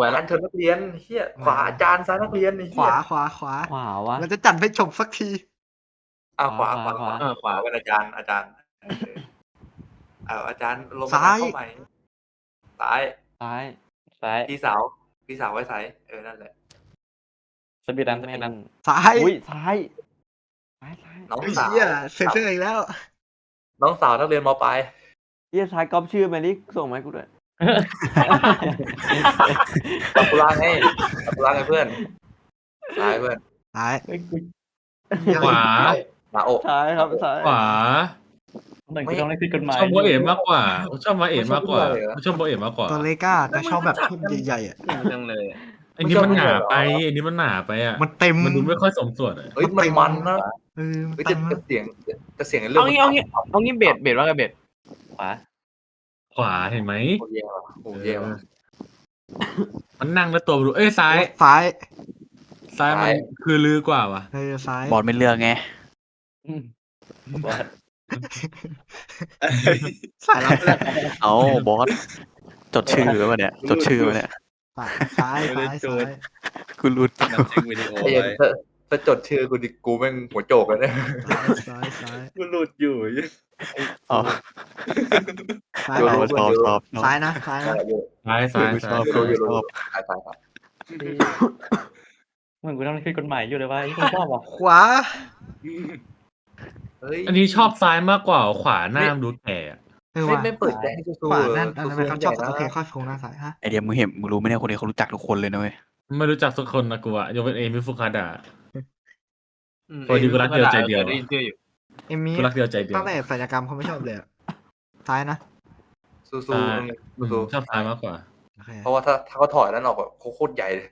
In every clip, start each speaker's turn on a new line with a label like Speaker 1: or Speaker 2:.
Speaker 1: วย
Speaker 2: อา
Speaker 1: แล้
Speaker 2: จาวรย์เธอนักเรียนเฮียขวาอาจารย์ซ้ายนักเรียนไอ้
Speaker 3: ข
Speaker 2: เหี้ยวา
Speaker 3: ขวาขวา
Speaker 4: ขวาวะ
Speaker 3: มันจะจัดไปจบสักที
Speaker 2: อ่าขวาขวาข
Speaker 4: ขวา
Speaker 2: วา
Speaker 1: เออขวา
Speaker 2: เป็นอาจารย์อาจารย์เออเอาอาจารย์ลงมา
Speaker 3: ซ้าย
Speaker 2: เข้าใหม่ซ้าย
Speaker 4: ซ้าย
Speaker 1: ซ้าย
Speaker 2: พี่สาวพี่สาวไว้ซ้ายเออนั่นแหละ
Speaker 1: สปีดรันส
Speaker 4: แม่
Speaker 1: ปีดรัน
Speaker 4: น
Speaker 3: ซ้าย
Speaker 4: อุ้ยซ้ายซ้ายซ้าย
Speaker 2: น้อง
Speaker 3: ไอ้
Speaker 2: สาว
Speaker 3: เหี้ยเซ็นเซอร์อีกแล้ว
Speaker 2: น้องสาวนักเรียนมปลาย
Speaker 4: เฮียซ้ายก๊อปชื่อมาดิส่งมาให้กูด้วย
Speaker 2: ตับกุลาไงตับกุลาไงเพื่อนซ้ายเพื่อน
Speaker 3: ซ้าย
Speaker 5: ขวา
Speaker 2: มาโอก
Speaker 4: ซ้ายครับซ้าย
Speaker 5: ขวา
Speaker 1: หนึ่งกูต้องเล่นผิดกฎหมาย
Speaker 5: ชอบโบเอ๋มากกว่าชอบมาเอ๋มากกว่าชอบโบเอ๋มากกว่า
Speaker 3: ตัวเล็กอะแต่ชอบแบบทุ่นใหญ่ๆอะ
Speaker 1: จังเลย
Speaker 5: อันนี้มันหนาไปอันนี้มันหนาไปอะ
Speaker 3: มันเต็ม
Speaker 5: มันดูไม่ค่อยสมส่วนอะ
Speaker 2: เฮ้ยมันมันนะ
Speaker 3: เออมัน
Speaker 2: เฮ้ย
Speaker 3: เต็
Speaker 2: จะ
Speaker 3: ม
Speaker 2: จะเสียงจะเสียงในเรื่อ
Speaker 1: เอา
Speaker 2: ง
Speaker 1: งี้เอางี้เอางี้เบสเบสว่าไงเบสขวา
Speaker 5: ขวาเห็นไหม
Speaker 2: โอ้เย่ว่ะโอ้เย่ว่ะ
Speaker 5: มันนั่งแล้วตัวมันดูเอ้ยซ้าย
Speaker 3: ซ้าย
Speaker 5: ซ้ายมันคือลือกว่าว่ะ
Speaker 3: เออซ้าย
Speaker 6: บอลไม่เลือกไง
Speaker 4: อืม
Speaker 3: สายลับเลย
Speaker 6: เอาบอสจดชื่อไว้ปะเนี่ย จดชื่อไว้เนี่ย
Speaker 3: ซ้ายซ้ายซ้าย
Speaker 6: กูรู้
Speaker 1: นำชื่อวิดีโอ
Speaker 2: ไอ้เหี้ยถ้าถ้าจดชื่อกูดิกูแม่งหัวโจกเลยเนี่ย
Speaker 3: ซ้ายซ้าย
Speaker 1: กูหลุดอยู่
Speaker 6: อ๋อ
Speaker 3: ซ้าย
Speaker 6: ชอบชอบชอบ
Speaker 3: ซ้ายนะซ้ายนะ
Speaker 5: ซ้ายซ้าย
Speaker 6: กูช
Speaker 5: ซ้า
Speaker 6: อยบชอบชอบ
Speaker 2: ตายตายตาย
Speaker 1: เหมือนกูต้องเล่นผิดกฎหมายอยู่เลยว่าไอ้กูชอบอะ
Speaker 3: ขวา
Speaker 2: เฮ้ย
Speaker 5: อันนี้ชอบซ้ายมากกว่าขวาหน้ามันดูแก่อะ
Speaker 3: เออ
Speaker 2: ไม่
Speaker 3: ว่ะ
Speaker 2: ไม่เปิดแดงให้สู้
Speaker 3: ขวา
Speaker 2: ๆ
Speaker 3: นั่นอันนั้นมันเขาชอบ
Speaker 2: ใหญ่
Speaker 3: โอ
Speaker 2: นะ
Speaker 3: เคค่อยโค้งหน้าซ้ายฮะ
Speaker 6: ไอเดียมึงเห็นมึงรู้ไหมเนี่ยคนนี้เขารู้จักทุกคนเลยนะเว้ย
Speaker 5: ไม่รู้จักสักคนนะกูอะยกเป็นเอมิฟุคาดะ พอดีกูรักเดียวใจเดียว
Speaker 1: ได้ยินชื่ออยู่
Speaker 3: เอมมี่
Speaker 5: กูรักเดียวใจเดียว
Speaker 3: ตั้งแต่ศัลยกรรมเขาไม่ชอบเลยอะซ้ายนะ
Speaker 2: สู้
Speaker 5: ซ้าย
Speaker 2: ๆ
Speaker 5: อืม
Speaker 2: สู้
Speaker 5: ชอบซ้ายมากกว่า
Speaker 3: โอเค
Speaker 2: ๆเพราะว่าถ้าถ้าเขาถอยนั้นออกแบบโคตรใหญ่เลย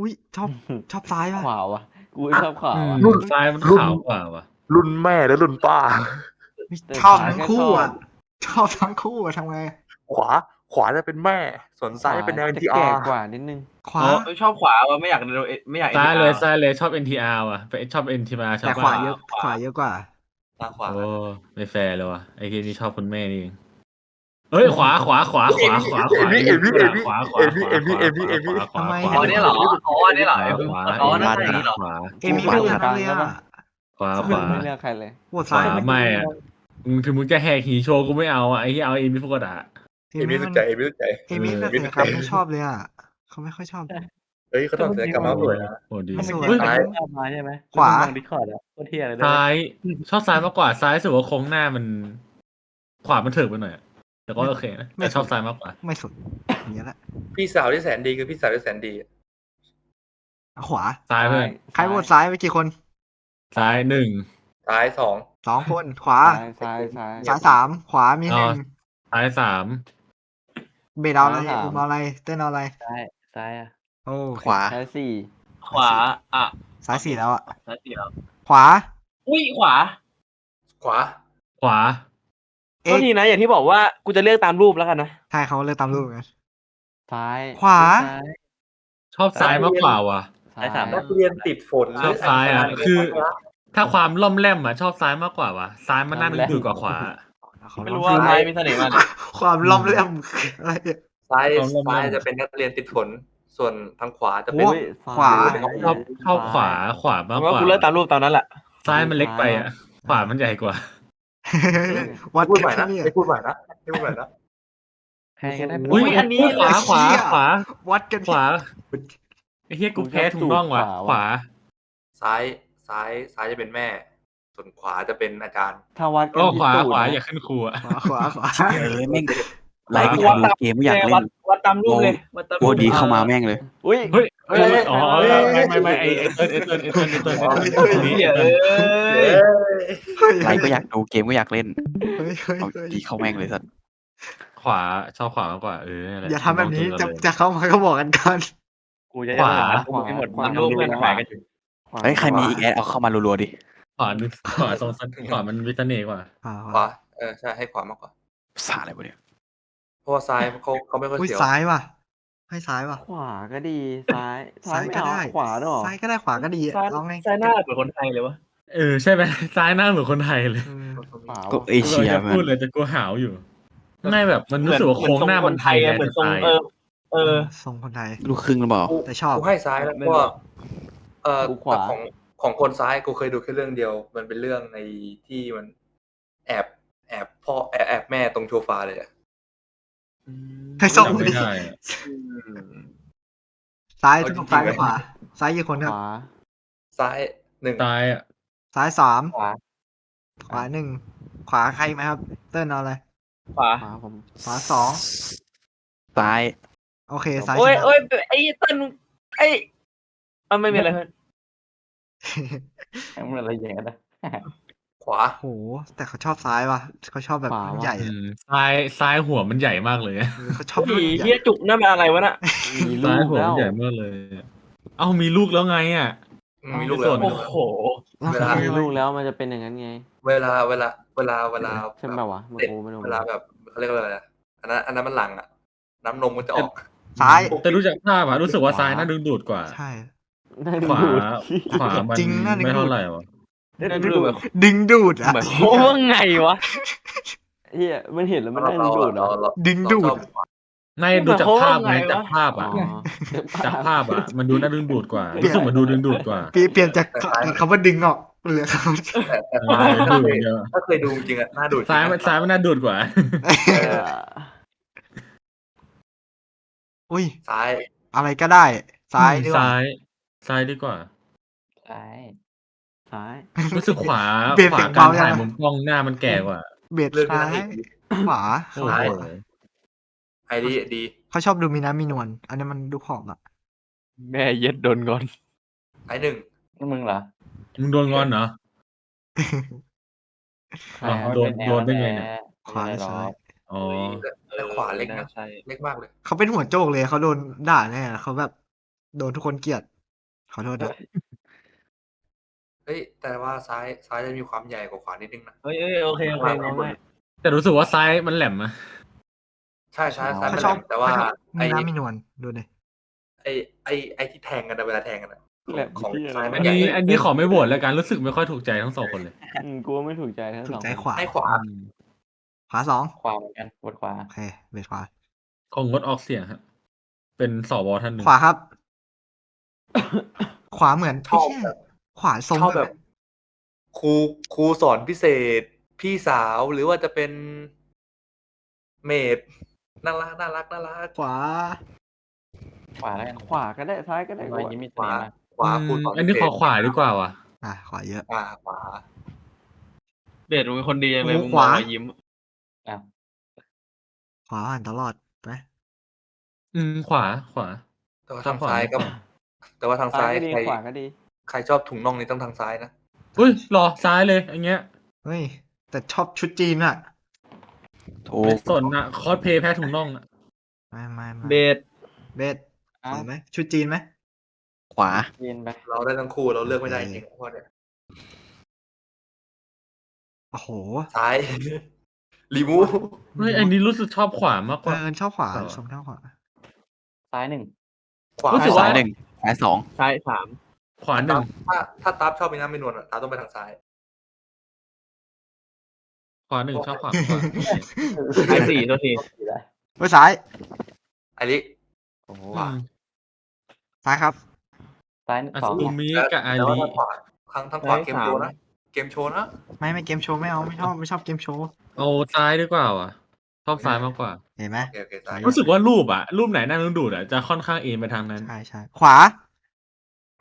Speaker 3: อุ้ยชอบชอบซ้ายป่ะ
Speaker 4: ขวาวะกูชอบขวา
Speaker 5: อืม
Speaker 4: วะ
Speaker 5: ซ้ายมันขาวกว่าว่ะ
Speaker 2: รุ่นแม่และรุ่นป้า
Speaker 4: แต่
Speaker 3: ชอบ
Speaker 4: ซ้าย
Speaker 3: ทั้ง
Speaker 4: ก็
Speaker 3: คู่
Speaker 4: ชอบ
Speaker 3: อะชอบทั้งคู่อะทำไง
Speaker 2: ขวา ขวาจะเป็นแม่ ส่วนซ้ายจะเป็นแนว
Speaker 4: จะ
Speaker 2: NTR
Speaker 4: แก่กว่านิดนึง
Speaker 3: ขวา
Speaker 1: เออชอบขวาว่ะไม่อยากดูไม่อยาก
Speaker 5: ซ้ายเลย
Speaker 1: NTR
Speaker 5: ซ้ายเลยชอบ NTR ว่ะไปชอบ NTR ชอบ
Speaker 3: แต่ขวาเยอะขวาเยอะกว่า
Speaker 2: ทางขวา
Speaker 5: โอ้ไม่แฟร์เลยว่ะไอ้ที่นี่ชอบคุณแม่นี่เองเอ้ยขวาขวาขวาขวาขวาขวา
Speaker 2: เอ็มวี่เอ็มวี่
Speaker 5: ขวาขวา
Speaker 2: เอ็มวี่เอ็มวี่เอ็มวี่เอ็มวี่
Speaker 5: ขวา
Speaker 3: ทำไม
Speaker 5: ขวา
Speaker 1: อ๋อเนี่ยเหรออ๋อเนี่ยเหรอ
Speaker 5: ขวา
Speaker 1: อ๋อนั่นอย่างนี้เหรอ
Speaker 5: ขวา
Speaker 3: เอมี่ไม่เลือกนักเรียนอะ
Speaker 5: ขวาขวา
Speaker 4: ไม่เลือกใครเลย
Speaker 3: ปวด
Speaker 5: ข
Speaker 3: ซ้า
Speaker 5: วยาไม่อะมึงถึงมึงจะแหกหีโชว์กูไม่เอาอะไอ้ที่เอาเอมิฟุกดะ
Speaker 3: เอ
Speaker 2: เอ็ม
Speaker 3: มี่
Speaker 2: วี่
Speaker 3: มั
Speaker 2: สุ
Speaker 3: น
Speaker 2: ดใจเอ็มวี่สุดใจ
Speaker 3: เอมี่แบบศัลยกรรมไม่ชอบเลยอะเขาไม่ค่อยชอบ
Speaker 2: เฮ้ยเขาทำศัลยกรรมมาสวยนะ
Speaker 5: โอ้ดี
Speaker 3: ไม่สวย
Speaker 5: เฮ้ย
Speaker 2: ซ้าย
Speaker 1: ชอบมาใช่ไหม
Speaker 3: ขวา
Speaker 1: ดิคอร์ดอะโคตรเที่ยเลย
Speaker 5: ซ้ายชอบซ้ายมากกว่าซ้ายรู้สึกว่าโค้งหน้ามัน ขวามันถึกไปหน่อยอะแต่ก็โอเคนะแต่ชอบซ้ายมากกว่า
Speaker 3: ไม่สุดอย่างเงี้ยแหละ
Speaker 2: พี่สาวที่แสนดีคือพี่สาวที่แสนดี
Speaker 3: เอาขวา
Speaker 5: ซ้ายเพื่อน
Speaker 3: ใครโหวตซ้ายไปกี่คน
Speaker 5: ซ้ายหนึ่ง
Speaker 2: ซ้ายสอง
Speaker 3: สองคนขวา
Speaker 4: ซ้ายซ้ายซ้าย
Speaker 3: ซ้ายสามขวามีหนึ่ง
Speaker 5: ซ้ายสาม
Speaker 3: เบสเอาอะไร
Speaker 4: ซ้ายสาม
Speaker 3: อุ้มเอาอะไร เต้นเอาอะไร
Speaker 4: ซ้ายซ้ายอะ
Speaker 3: โอ้
Speaker 6: ขวา
Speaker 4: ซ้ายสี่
Speaker 1: ขวา อะ
Speaker 3: ซ้ายสี่แล้วอะ
Speaker 1: ซ้ายสี่แล้ว
Speaker 3: ขวา
Speaker 1: อุ้ยขวา
Speaker 2: ขวา
Speaker 5: ขวา
Speaker 3: เอ๊ะ
Speaker 1: ก็ทีนะอย่างที่บอกว่ากูจะเลือกตามรูปแล้วกันนะ
Speaker 3: ใช่เขาเลือกตามรูปกัน
Speaker 4: ซ้าย
Speaker 3: ขวา
Speaker 4: ซ้าย
Speaker 5: ชอบซ้ายมากกว่าว่ะ
Speaker 4: ซ้าย
Speaker 1: สาม
Speaker 2: นักเรียนติดฝน
Speaker 5: ชอบซ้ายอะ คือ ถ้าความล่อมแล่มอะ ชอบซ้ายมากกว่าว่ะ ซ้ายมันน่าดึงดูดกว่าขวา
Speaker 3: เขา
Speaker 1: ไม่
Speaker 3: ล
Speaker 1: รู้
Speaker 3: อง
Speaker 1: ว่า
Speaker 3: ดู
Speaker 1: ใครมีเสน่ห์มากเลย
Speaker 3: ความล้อมเลี่ยมคืออะไรเนี่ย
Speaker 2: ซ้าย
Speaker 5: ความล่อมๆ
Speaker 2: ซ้ายจะเป็นนักเรียนติดฝน ส่วนทางขวาจะเป็น
Speaker 3: โอ้
Speaker 4: เฮ้ยซ้ย
Speaker 3: ขวา
Speaker 5: ชอบชอบขวาขวามาก
Speaker 1: ผม
Speaker 5: ก
Speaker 1: ว่า
Speaker 5: ว่า
Speaker 1: กูเลือกตามรูปตามนั้นแหละ
Speaker 5: ซ้ายมันเล็กไปอะ ขวามันใหญ่กว่า
Speaker 3: วัด
Speaker 2: พูดใหม่
Speaker 3: กั
Speaker 2: นะ
Speaker 3: นเนี่ย
Speaker 2: ไม่พูดใหม่นะไม่พูดใหม่นะ
Speaker 4: ใครก็ได้
Speaker 5: อุ้ย
Speaker 1: อันนี้
Speaker 5: ขวาขวาขวา
Speaker 3: วัดกัน
Speaker 5: ขวาไอ้เฮียกูแพ้ถูกต้องว่ะ ขวา
Speaker 2: ซ้ายซ้ายซ้ายจะเป็นแม่ ส่วนขวาจะเป็นอาจารย์
Speaker 4: ถ้าวัด
Speaker 5: ก็ขวา
Speaker 4: ที่ตูด
Speaker 5: ขวา
Speaker 4: นะ
Speaker 5: อย่าขึ้นครูอะ
Speaker 3: ขวาขวาขวา
Speaker 6: เออแม่ง ไลฟ์ก็อยากดูเกมไม่อยากเล่
Speaker 1: วัด
Speaker 6: น
Speaker 1: วัดตามรูปเลยวัดตาม
Speaker 6: โอ้ดีเข้ามาแม่งเลย
Speaker 4: อุ้ย
Speaker 5: เฮ้ยเฮ้ยอ๋อไม่ไม่ไม่ไอ้ไอ้เติ้ลไอ้เติ้ลไอ้เติ้ลไอ้เติ้ลไอ้เติ้ลไอ้เติ้ลนี้
Speaker 1: เหี้ยเอ้ย
Speaker 3: เฮ้ย
Speaker 6: ไลฟ์ก็อยากดูเกมก็อยากเล่น
Speaker 3: เฮ้ยเฮ้ย
Speaker 6: เอา
Speaker 3: เฮ้ย
Speaker 6: ดีเข้าแม่งเลยสัตว์
Speaker 5: ขวาชอบขวามากกว่าเออนั่นแหละ
Speaker 3: อย่าทำแบบนี้จะจะเข้ามาก็บอกกันก่อน
Speaker 1: กูจะ
Speaker 5: ขวา
Speaker 1: กูให้หมดตามรูปเพื่อนขายกันอยู่
Speaker 4: ขวา
Speaker 6: เฮ้ยใครมีอีกแอดเอาเข้ามารัวๆดิ
Speaker 5: ขวาขวาตรงขวามันวิตาเน่กว่า
Speaker 3: ขวาข
Speaker 2: ข
Speaker 3: วาวา
Speaker 2: เออใช่ให้ขวามากกว่า
Speaker 6: ภาษาอะไรวะเนี่ย
Speaker 2: เพราะว่าซ้ายเขาเขาไม่ค่อย
Speaker 3: อุ้ย
Speaker 2: เสียว
Speaker 3: ซ้ายว่ะ ให้ซ้ายว่ะ
Speaker 4: ขวาก็ดี ซ้าย ซ้า
Speaker 3: ซ้ายย
Speaker 4: ไม่
Speaker 3: ก็
Speaker 4: เอา
Speaker 3: ได้
Speaker 4: ขวาด้วยเหรอ
Speaker 3: ซ้ายก็ได้ขวาก็ดี
Speaker 1: ซ้าย
Speaker 3: เอาไง
Speaker 1: ซ้ายหน้าเหมือนคนไทยเลยวะ
Speaker 5: เออใช่ไหมซ้ายหน้าเหมือนคนไทยเลย
Speaker 3: เออ
Speaker 4: ขวา
Speaker 6: ก็
Speaker 4: วะ
Speaker 6: เอเชีย
Speaker 5: จะ
Speaker 6: มั
Speaker 5: พูด
Speaker 6: น
Speaker 5: เลยแต่กูหาวอยู่ไม่แบบมันรู้สึกว่าโค้งหน้ามันไทย
Speaker 1: เหมือนทรง
Speaker 5: ไง
Speaker 1: เออ เออ
Speaker 3: ทรงคนไทย
Speaker 6: ลูกครึ่งหรือเปล่า
Speaker 2: กู
Speaker 3: แต่ชอบ
Speaker 2: กูให้ซ้ายแล้ว
Speaker 1: ไม่
Speaker 2: เพ
Speaker 1: รู้
Speaker 2: ราะว่าเออ
Speaker 4: กูขวา
Speaker 2: แต่ของของคนซ้ายกูเคยดูแค่เรื่องเดียว มันเป็นเรื่องในที่มันแอบแอบพ่อแอบแอบแม่ตรงโชฟาเลยอะ
Speaker 3: ให้ส่ง
Speaker 5: จำไม่
Speaker 3: ดิ
Speaker 5: ได้อะ
Speaker 3: ซ้าย
Speaker 2: เอา
Speaker 3: ทุก
Speaker 2: จริงๆ
Speaker 3: ซ้ายหรือ
Speaker 2: ไหม
Speaker 3: ขวา ซ้ายกี่คนครับ
Speaker 4: ขวา
Speaker 2: ซ้ายหนึ่ง
Speaker 5: ตายอะ
Speaker 3: ซ้ายสาม
Speaker 4: ขวา
Speaker 3: ขวาหนึ่ง ขวาใครไหมครับ เติ้ลเอาอะไร
Speaker 1: ขวา
Speaker 4: ขวาผม
Speaker 3: ขวาสอง
Speaker 6: ซ้าย
Speaker 3: โอเค ซ้าย
Speaker 1: โอ้ย
Speaker 3: ชนะ
Speaker 1: โอ้ยไอ้เต้นไอ้มันไม่มีอะไรเพื่อน
Speaker 4: มันอะไรอย่างนั้นนะ
Speaker 2: ขวา
Speaker 3: โหแต่เขาชอบซ้ายว่ะเขาชอบแบบ
Speaker 4: ขวา
Speaker 3: รุ่น
Speaker 4: ว่ะ
Speaker 3: ใหญ่
Speaker 5: อื
Speaker 3: อะ
Speaker 5: มซ้ายซ้ายหัวมันใหญ่มากเลยอะ
Speaker 3: เออเขาชอบรุ่น
Speaker 1: อี
Speaker 3: ให
Speaker 1: เฮี
Speaker 3: ญ่
Speaker 1: ยจุกนั่นมันอะไรวะน่ะ
Speaker 4: มีลู
Speaker 5: ซ้าย
Speaker 4: ก
Speaker 5: หัว
Speaker 4: แล้
Speaker 5: มั
Speaker 4: วน
Speaker 5: ใหญ่มากเลยอะเอ้ามีลูกแล้วไงอะ
Speaker 2: มีลูกแล้ว
Speaker 5: ส่วน
Speaker 2: มี
Speaker 1: โอ้
Speaker 2: ลูกแล้ว
Speaker 1: โห
Speaker 3: แล้ว
Speaker 2: เวลา
Speaker 3: เขา
Speaker 4: มี
Speaker 3: ไม่
Speaker 4: ลูกแล้วมันจะเป็นอย่างนั้นไง
Speaker 2: เวลาเวลาเวลาเวลา
Speaker 4: ใช่ไหมวะมันกูไม่รู้
Speaker 2: เวลาแบบเขาเรียกว่าอะไรนะอันนั้นอันนั้นมันหลังอะน้ำนมมันจะออก
Speaker 3: ซ้าย
Speaker 5: แต่รู้จักภาพอะรู้สึกว่าซ้ายน่าดึงดูดกว่า
Speaker 3: ใช่
Speaker 4: น่าดู
Speaker 5: ขวา
Speaker 4: ดูด
Speaker 5: ขวามัน
Speaker 3: จริงน่าดึงดูด
Speaker 5: ไม่เท่าไหร่วะ
Speaker 1: นั่นดูแบบ
Speaker 3: ดึงดูดอะ
Speaker 1: แบบโอ้ไงวะ
Speaker 4: เฮียมันเห็นแล้วมัน
Speaker 2: เรา
Speaker 4: น่าดู
Speaker 2: เรา
Speaker 4: ดูดเหรอ
Speaker 2: เราเรา
Speaker 3: ดึงดูด
Speaker 2: เราชอบขวา
Speaker 5: ในดูจากภาพไหม
Speaker 1: แบบ
Speaker 5: จากภาพ
Speaker 4: อ๋อ
Speaker 5: อะจากภาพอะ มันดูน่าดึงดูดกว่า
Speaker 3: เปลี่ยน
Speaker 5: รู้สึกมันดูดึงดูดกว่า
Speaker 3: เปลี่ยนเปลี่ยนจากคำว่าดึงออกเหลือคำว่า
Speaker 2: แต่แต่
Speaker 5: เออดูดเยอะ
Speaker 2: ถ้าเคยดูจริงๆอะน่าดูดจริง
Speaker 5: ซ้ายมันซ้ายมันน่าดูดกว่า
Speaker 2: เออ
Speaker 3: อุ้ย
Speaker 2: ซ้าย
Speaker 3: อะไรก็ได้ ซ้ายดีกว่า
Speaker 5: ซ้ายซ้ายดีกว่า
Speaker 4: ซ้าย ซ้าย
Speaker 5: รู้สึกขวา
Speaker 3: เปลี่ยน
Speaker 5: ข
Speaker 3: เสี
Speaker 5: วาย
Speaker 3: ง
Speaker 5: การ
Speaker 3: เบายัง
Speaker 5: ถ่ายมุมกล้องหน้ามันแก่กว่า
Speaker 3: เบียด
Speaker 2: เรื่องนี้
Speaker 3: ซ้านา
Speaker 2: ยงเอก
Speaker 3: ขวา
Speaker 5: โอ้
Speaker 3: ขวา
Speaker 5: โห
Speaker 2: ไอ้ดีดี
Speaker 3: เขาชอบดูมีน้ำมีนวลอันนี้มันดูผอมอะ
Speaker 4: แม่เย็ดโดนก่อน
Speaker 2: ไอ้หนึ่ง
Speaker 4: มึงเหรอ
Speaker 5: มึงโดนงอนเหรออ๋อโดนโดนได้ไงเนี่ย
Speaker 3: ขวาหรือซ้าย
Speaker 5: อ๋อ
Speaker 2: แล้วขวาเล็กนะ
Speaker 1: ใช่
Speaker 2: เล็กมากเลย
Speaker 3: เขาเป็นหัวโจกเลยเขาโดนด่าแน่เขาแบบ โดนทุกคนเกลียดขอโทษนะ
Speaker 2: เฮ้ยแต่ว่าซ้ายซ้ายจะมีความใหญ่กว่าขวานิดนึงนะ
Speaker 1: เฮ้ยเอ้ยโอเคโอเคน้องไม่
Speaker 5: แต่รู้สึกว่าซ้ายมันแหลมอะ
Speaker 2: ใช่ซ้ายซ้าย
Speaker 3: เขา
Speaker 2: มัน
Speaker 3: ชอบ
Speaker 2: แหลมแต่ว่า
Speaker 3: เขาชอบ
Speaker 2: ไอ้
Speaker 3: มีน้ำมีนวลดูดิ
Speaker 2: ไอ้ไอ้ไอ้ที่แทงกันอะเวลาแทงกันอะ
Speaker 4: แหลม
Speaker 2: ของ
Speaker 4: ที่อะไร
Speaker 2: ซ้ายมั
Speaker 5: อั
Speaker 2: น
Speaker 5: น
Speaker 2: ใหญ่
Speaker 5: นี้อันนี้ขอไม่โหวตแล้วกันรู้สึกไม่ค่อยถูกใจทั้งสองคนเลย
Speaker 4: อืมกูว่าไม่ถูกใจทั้ง
Speaker 3: ถู
Speaker 4: ส
Speaker 3: ก
Speaker 4: อง
Speaker 3: ใจ
Speaker 4: คน
Speaker 3: ขวา
Speaker 2: ให้ขวา
Speaker 5: อืม
Speaker 3: ขวาสอง
Speaker 4: ขวาเหมือนกันบนขวา
Speaker 3: โอเคเบียดขวา
Speaker 5: ของงดออกเสียงครับเป็นสวท่านหนึ่ง
Speaker 3: ขวาครับ ขวาเหมือน
Speaker 2: ชอบ
Speaker 3: ไเหี้ย
Speaker 2: แบบ
Speaker 3: ขวาทรง
Speaker 2: ชอบแบบ ครูครูสอนพิเศษ พี่สาวหรือว่าจะเป็นเมดน่ารักน่ารักน่ารัก
Speaker 3: ขวา
Speaker 4: ขวาแล้วกันขวาก็ได้ซ้ายก็ได้
Speaker 1: น้อยยิ้มมี
Speaker 2: ขวา
Speaker 1: เสน่ห์มาก
Speaker 2: ขวา
Speaker 5: อื
Speaker 2: ครู
Speaker 5: ม
Speaker 2: สอน
Speaker 5: อันนี้
Speaker 2: พิ
Speaker 5: ข
Speaker 2: เศ
Speaker 5: อ
Speaker 2: ษ
Speaker 5: ขวาดีกว่าว่ะ
Speaker 3: อะขวาเยอะ
Speaker 2: อ่าขวา
Speaker 1: เบสมึงเป็นคนดียังเลย
Speaker 3: โอ้
Speaker 1: มึง
Speaker 3: ขวา
Speaker 1: มองรอยยิ้ม
Speaker 4: อะ
Speaker 3: ขวาหันตลอดไป
Speaker 5: อืมขวาขวา
Speaker 2: แต่ว่า
Speaker 5: ชอ
Speaker 2: ทา
Speaker 5: บ
Speaker 2: ง
Speaker 5: ขวา
Speaker 2: ซ้ายก็แต่ว่าทาง
Speaker 4: ซ้า
Speaker 2: ซ้ายย
Speaker 4: ก็ดี
Speaker 2: ใคร
Speaker 4: ขวาก็ดี
Speaker 2: ใครชอบถุงน่องนี่ต้องทางซ้ายนะ
Speaker 5: อุ้ยรอซ้ายเลยอย่างเงี้ย
Speaker 3: เฮ้ย แต่ชอบชุดจีนอะ
Speaker 6: ถู
Speaker 5: ไม่
Speaker 6: ก
Speaker 5: สนอะคอสเพย์แพ้ถุงน่องอะ
Speaker 3: ไม่ไม่ไม่
Speaker 1: เบส
Speaker 3: เบสข
Speaker 4: เอ้าวา
Speaker 3: ไหมชุดจีนไหม
Speaker 6: ขวา
Speaker 4: เย็นไป
Speaker 2: เราได้ทั้งคู่เราเลือกไม่ได้จริงๆเพราะเนี่ย
Speaker 3: โอ้โห
Speaker 2: ซ้าย รีมูฟ
Speaker 5: เฮ้ยอันนี้รู้สึกชอบขวามากก
Speaker 3: เอ
Speaker 5: ว่า
Speaker 3: อชอบขวา
Speaker 5: เออ
Speaker 3: ทรงเท่าขวา
Speaker 4: ซ้ายหนึ่ง
Speaker 2: ขวา
Speaker 5: รู้สึกว่า
Speaker 6: ซ้ายหนึ่งซ้ายสอง
Speaker 1: ซ้ายสาม
Speaker 5: ขวาหนึ่ง
Speaker 2: ถ้าถ้าตับชอบมีน้ำมีนวลอะตาต้องไปทางซ้าย
Speaker 5: ขวาหนึ่งชอบขวาขวา
Speaker 1: ซ้ายสี่ตัวที
Speaker 3: เฮ้ยซ้าย
Speaker 2: ไอริ
Speaker 4: โอ้โห
Speaker 2: ขวา
Speaker 3: ซ้ายครับ
Speaker 4: ซ้าย
Speaker 5: อา
Speaker 4: สอง
Speaker 5: ซูมิกับอา
Speaker 2: แต่ว่า
Speaker 5: ลี
Speaker 2: ทางขวาทางทางขวาเกมโชว์นะเกมโชว์นะ
Speaker 3: ไม่ไม่เกมโชว์ไม่เอาไม่ชอบไม่ชอบเกมโชว์
Speaker 5: เอาซ้ายดีกว่าว่ะชอบซ้ายมากกว่า
Speaker 3: เห็นไหม
Speaker 2: โอเคโอเคซ้าย
Speaker 5: รู้สึกว่ารูปอะรูปไหนน่าดึงดูดอะจะค่อนข้างเอ็นไปทางนั้น
Speaker 3: ใช่ใช่ขวา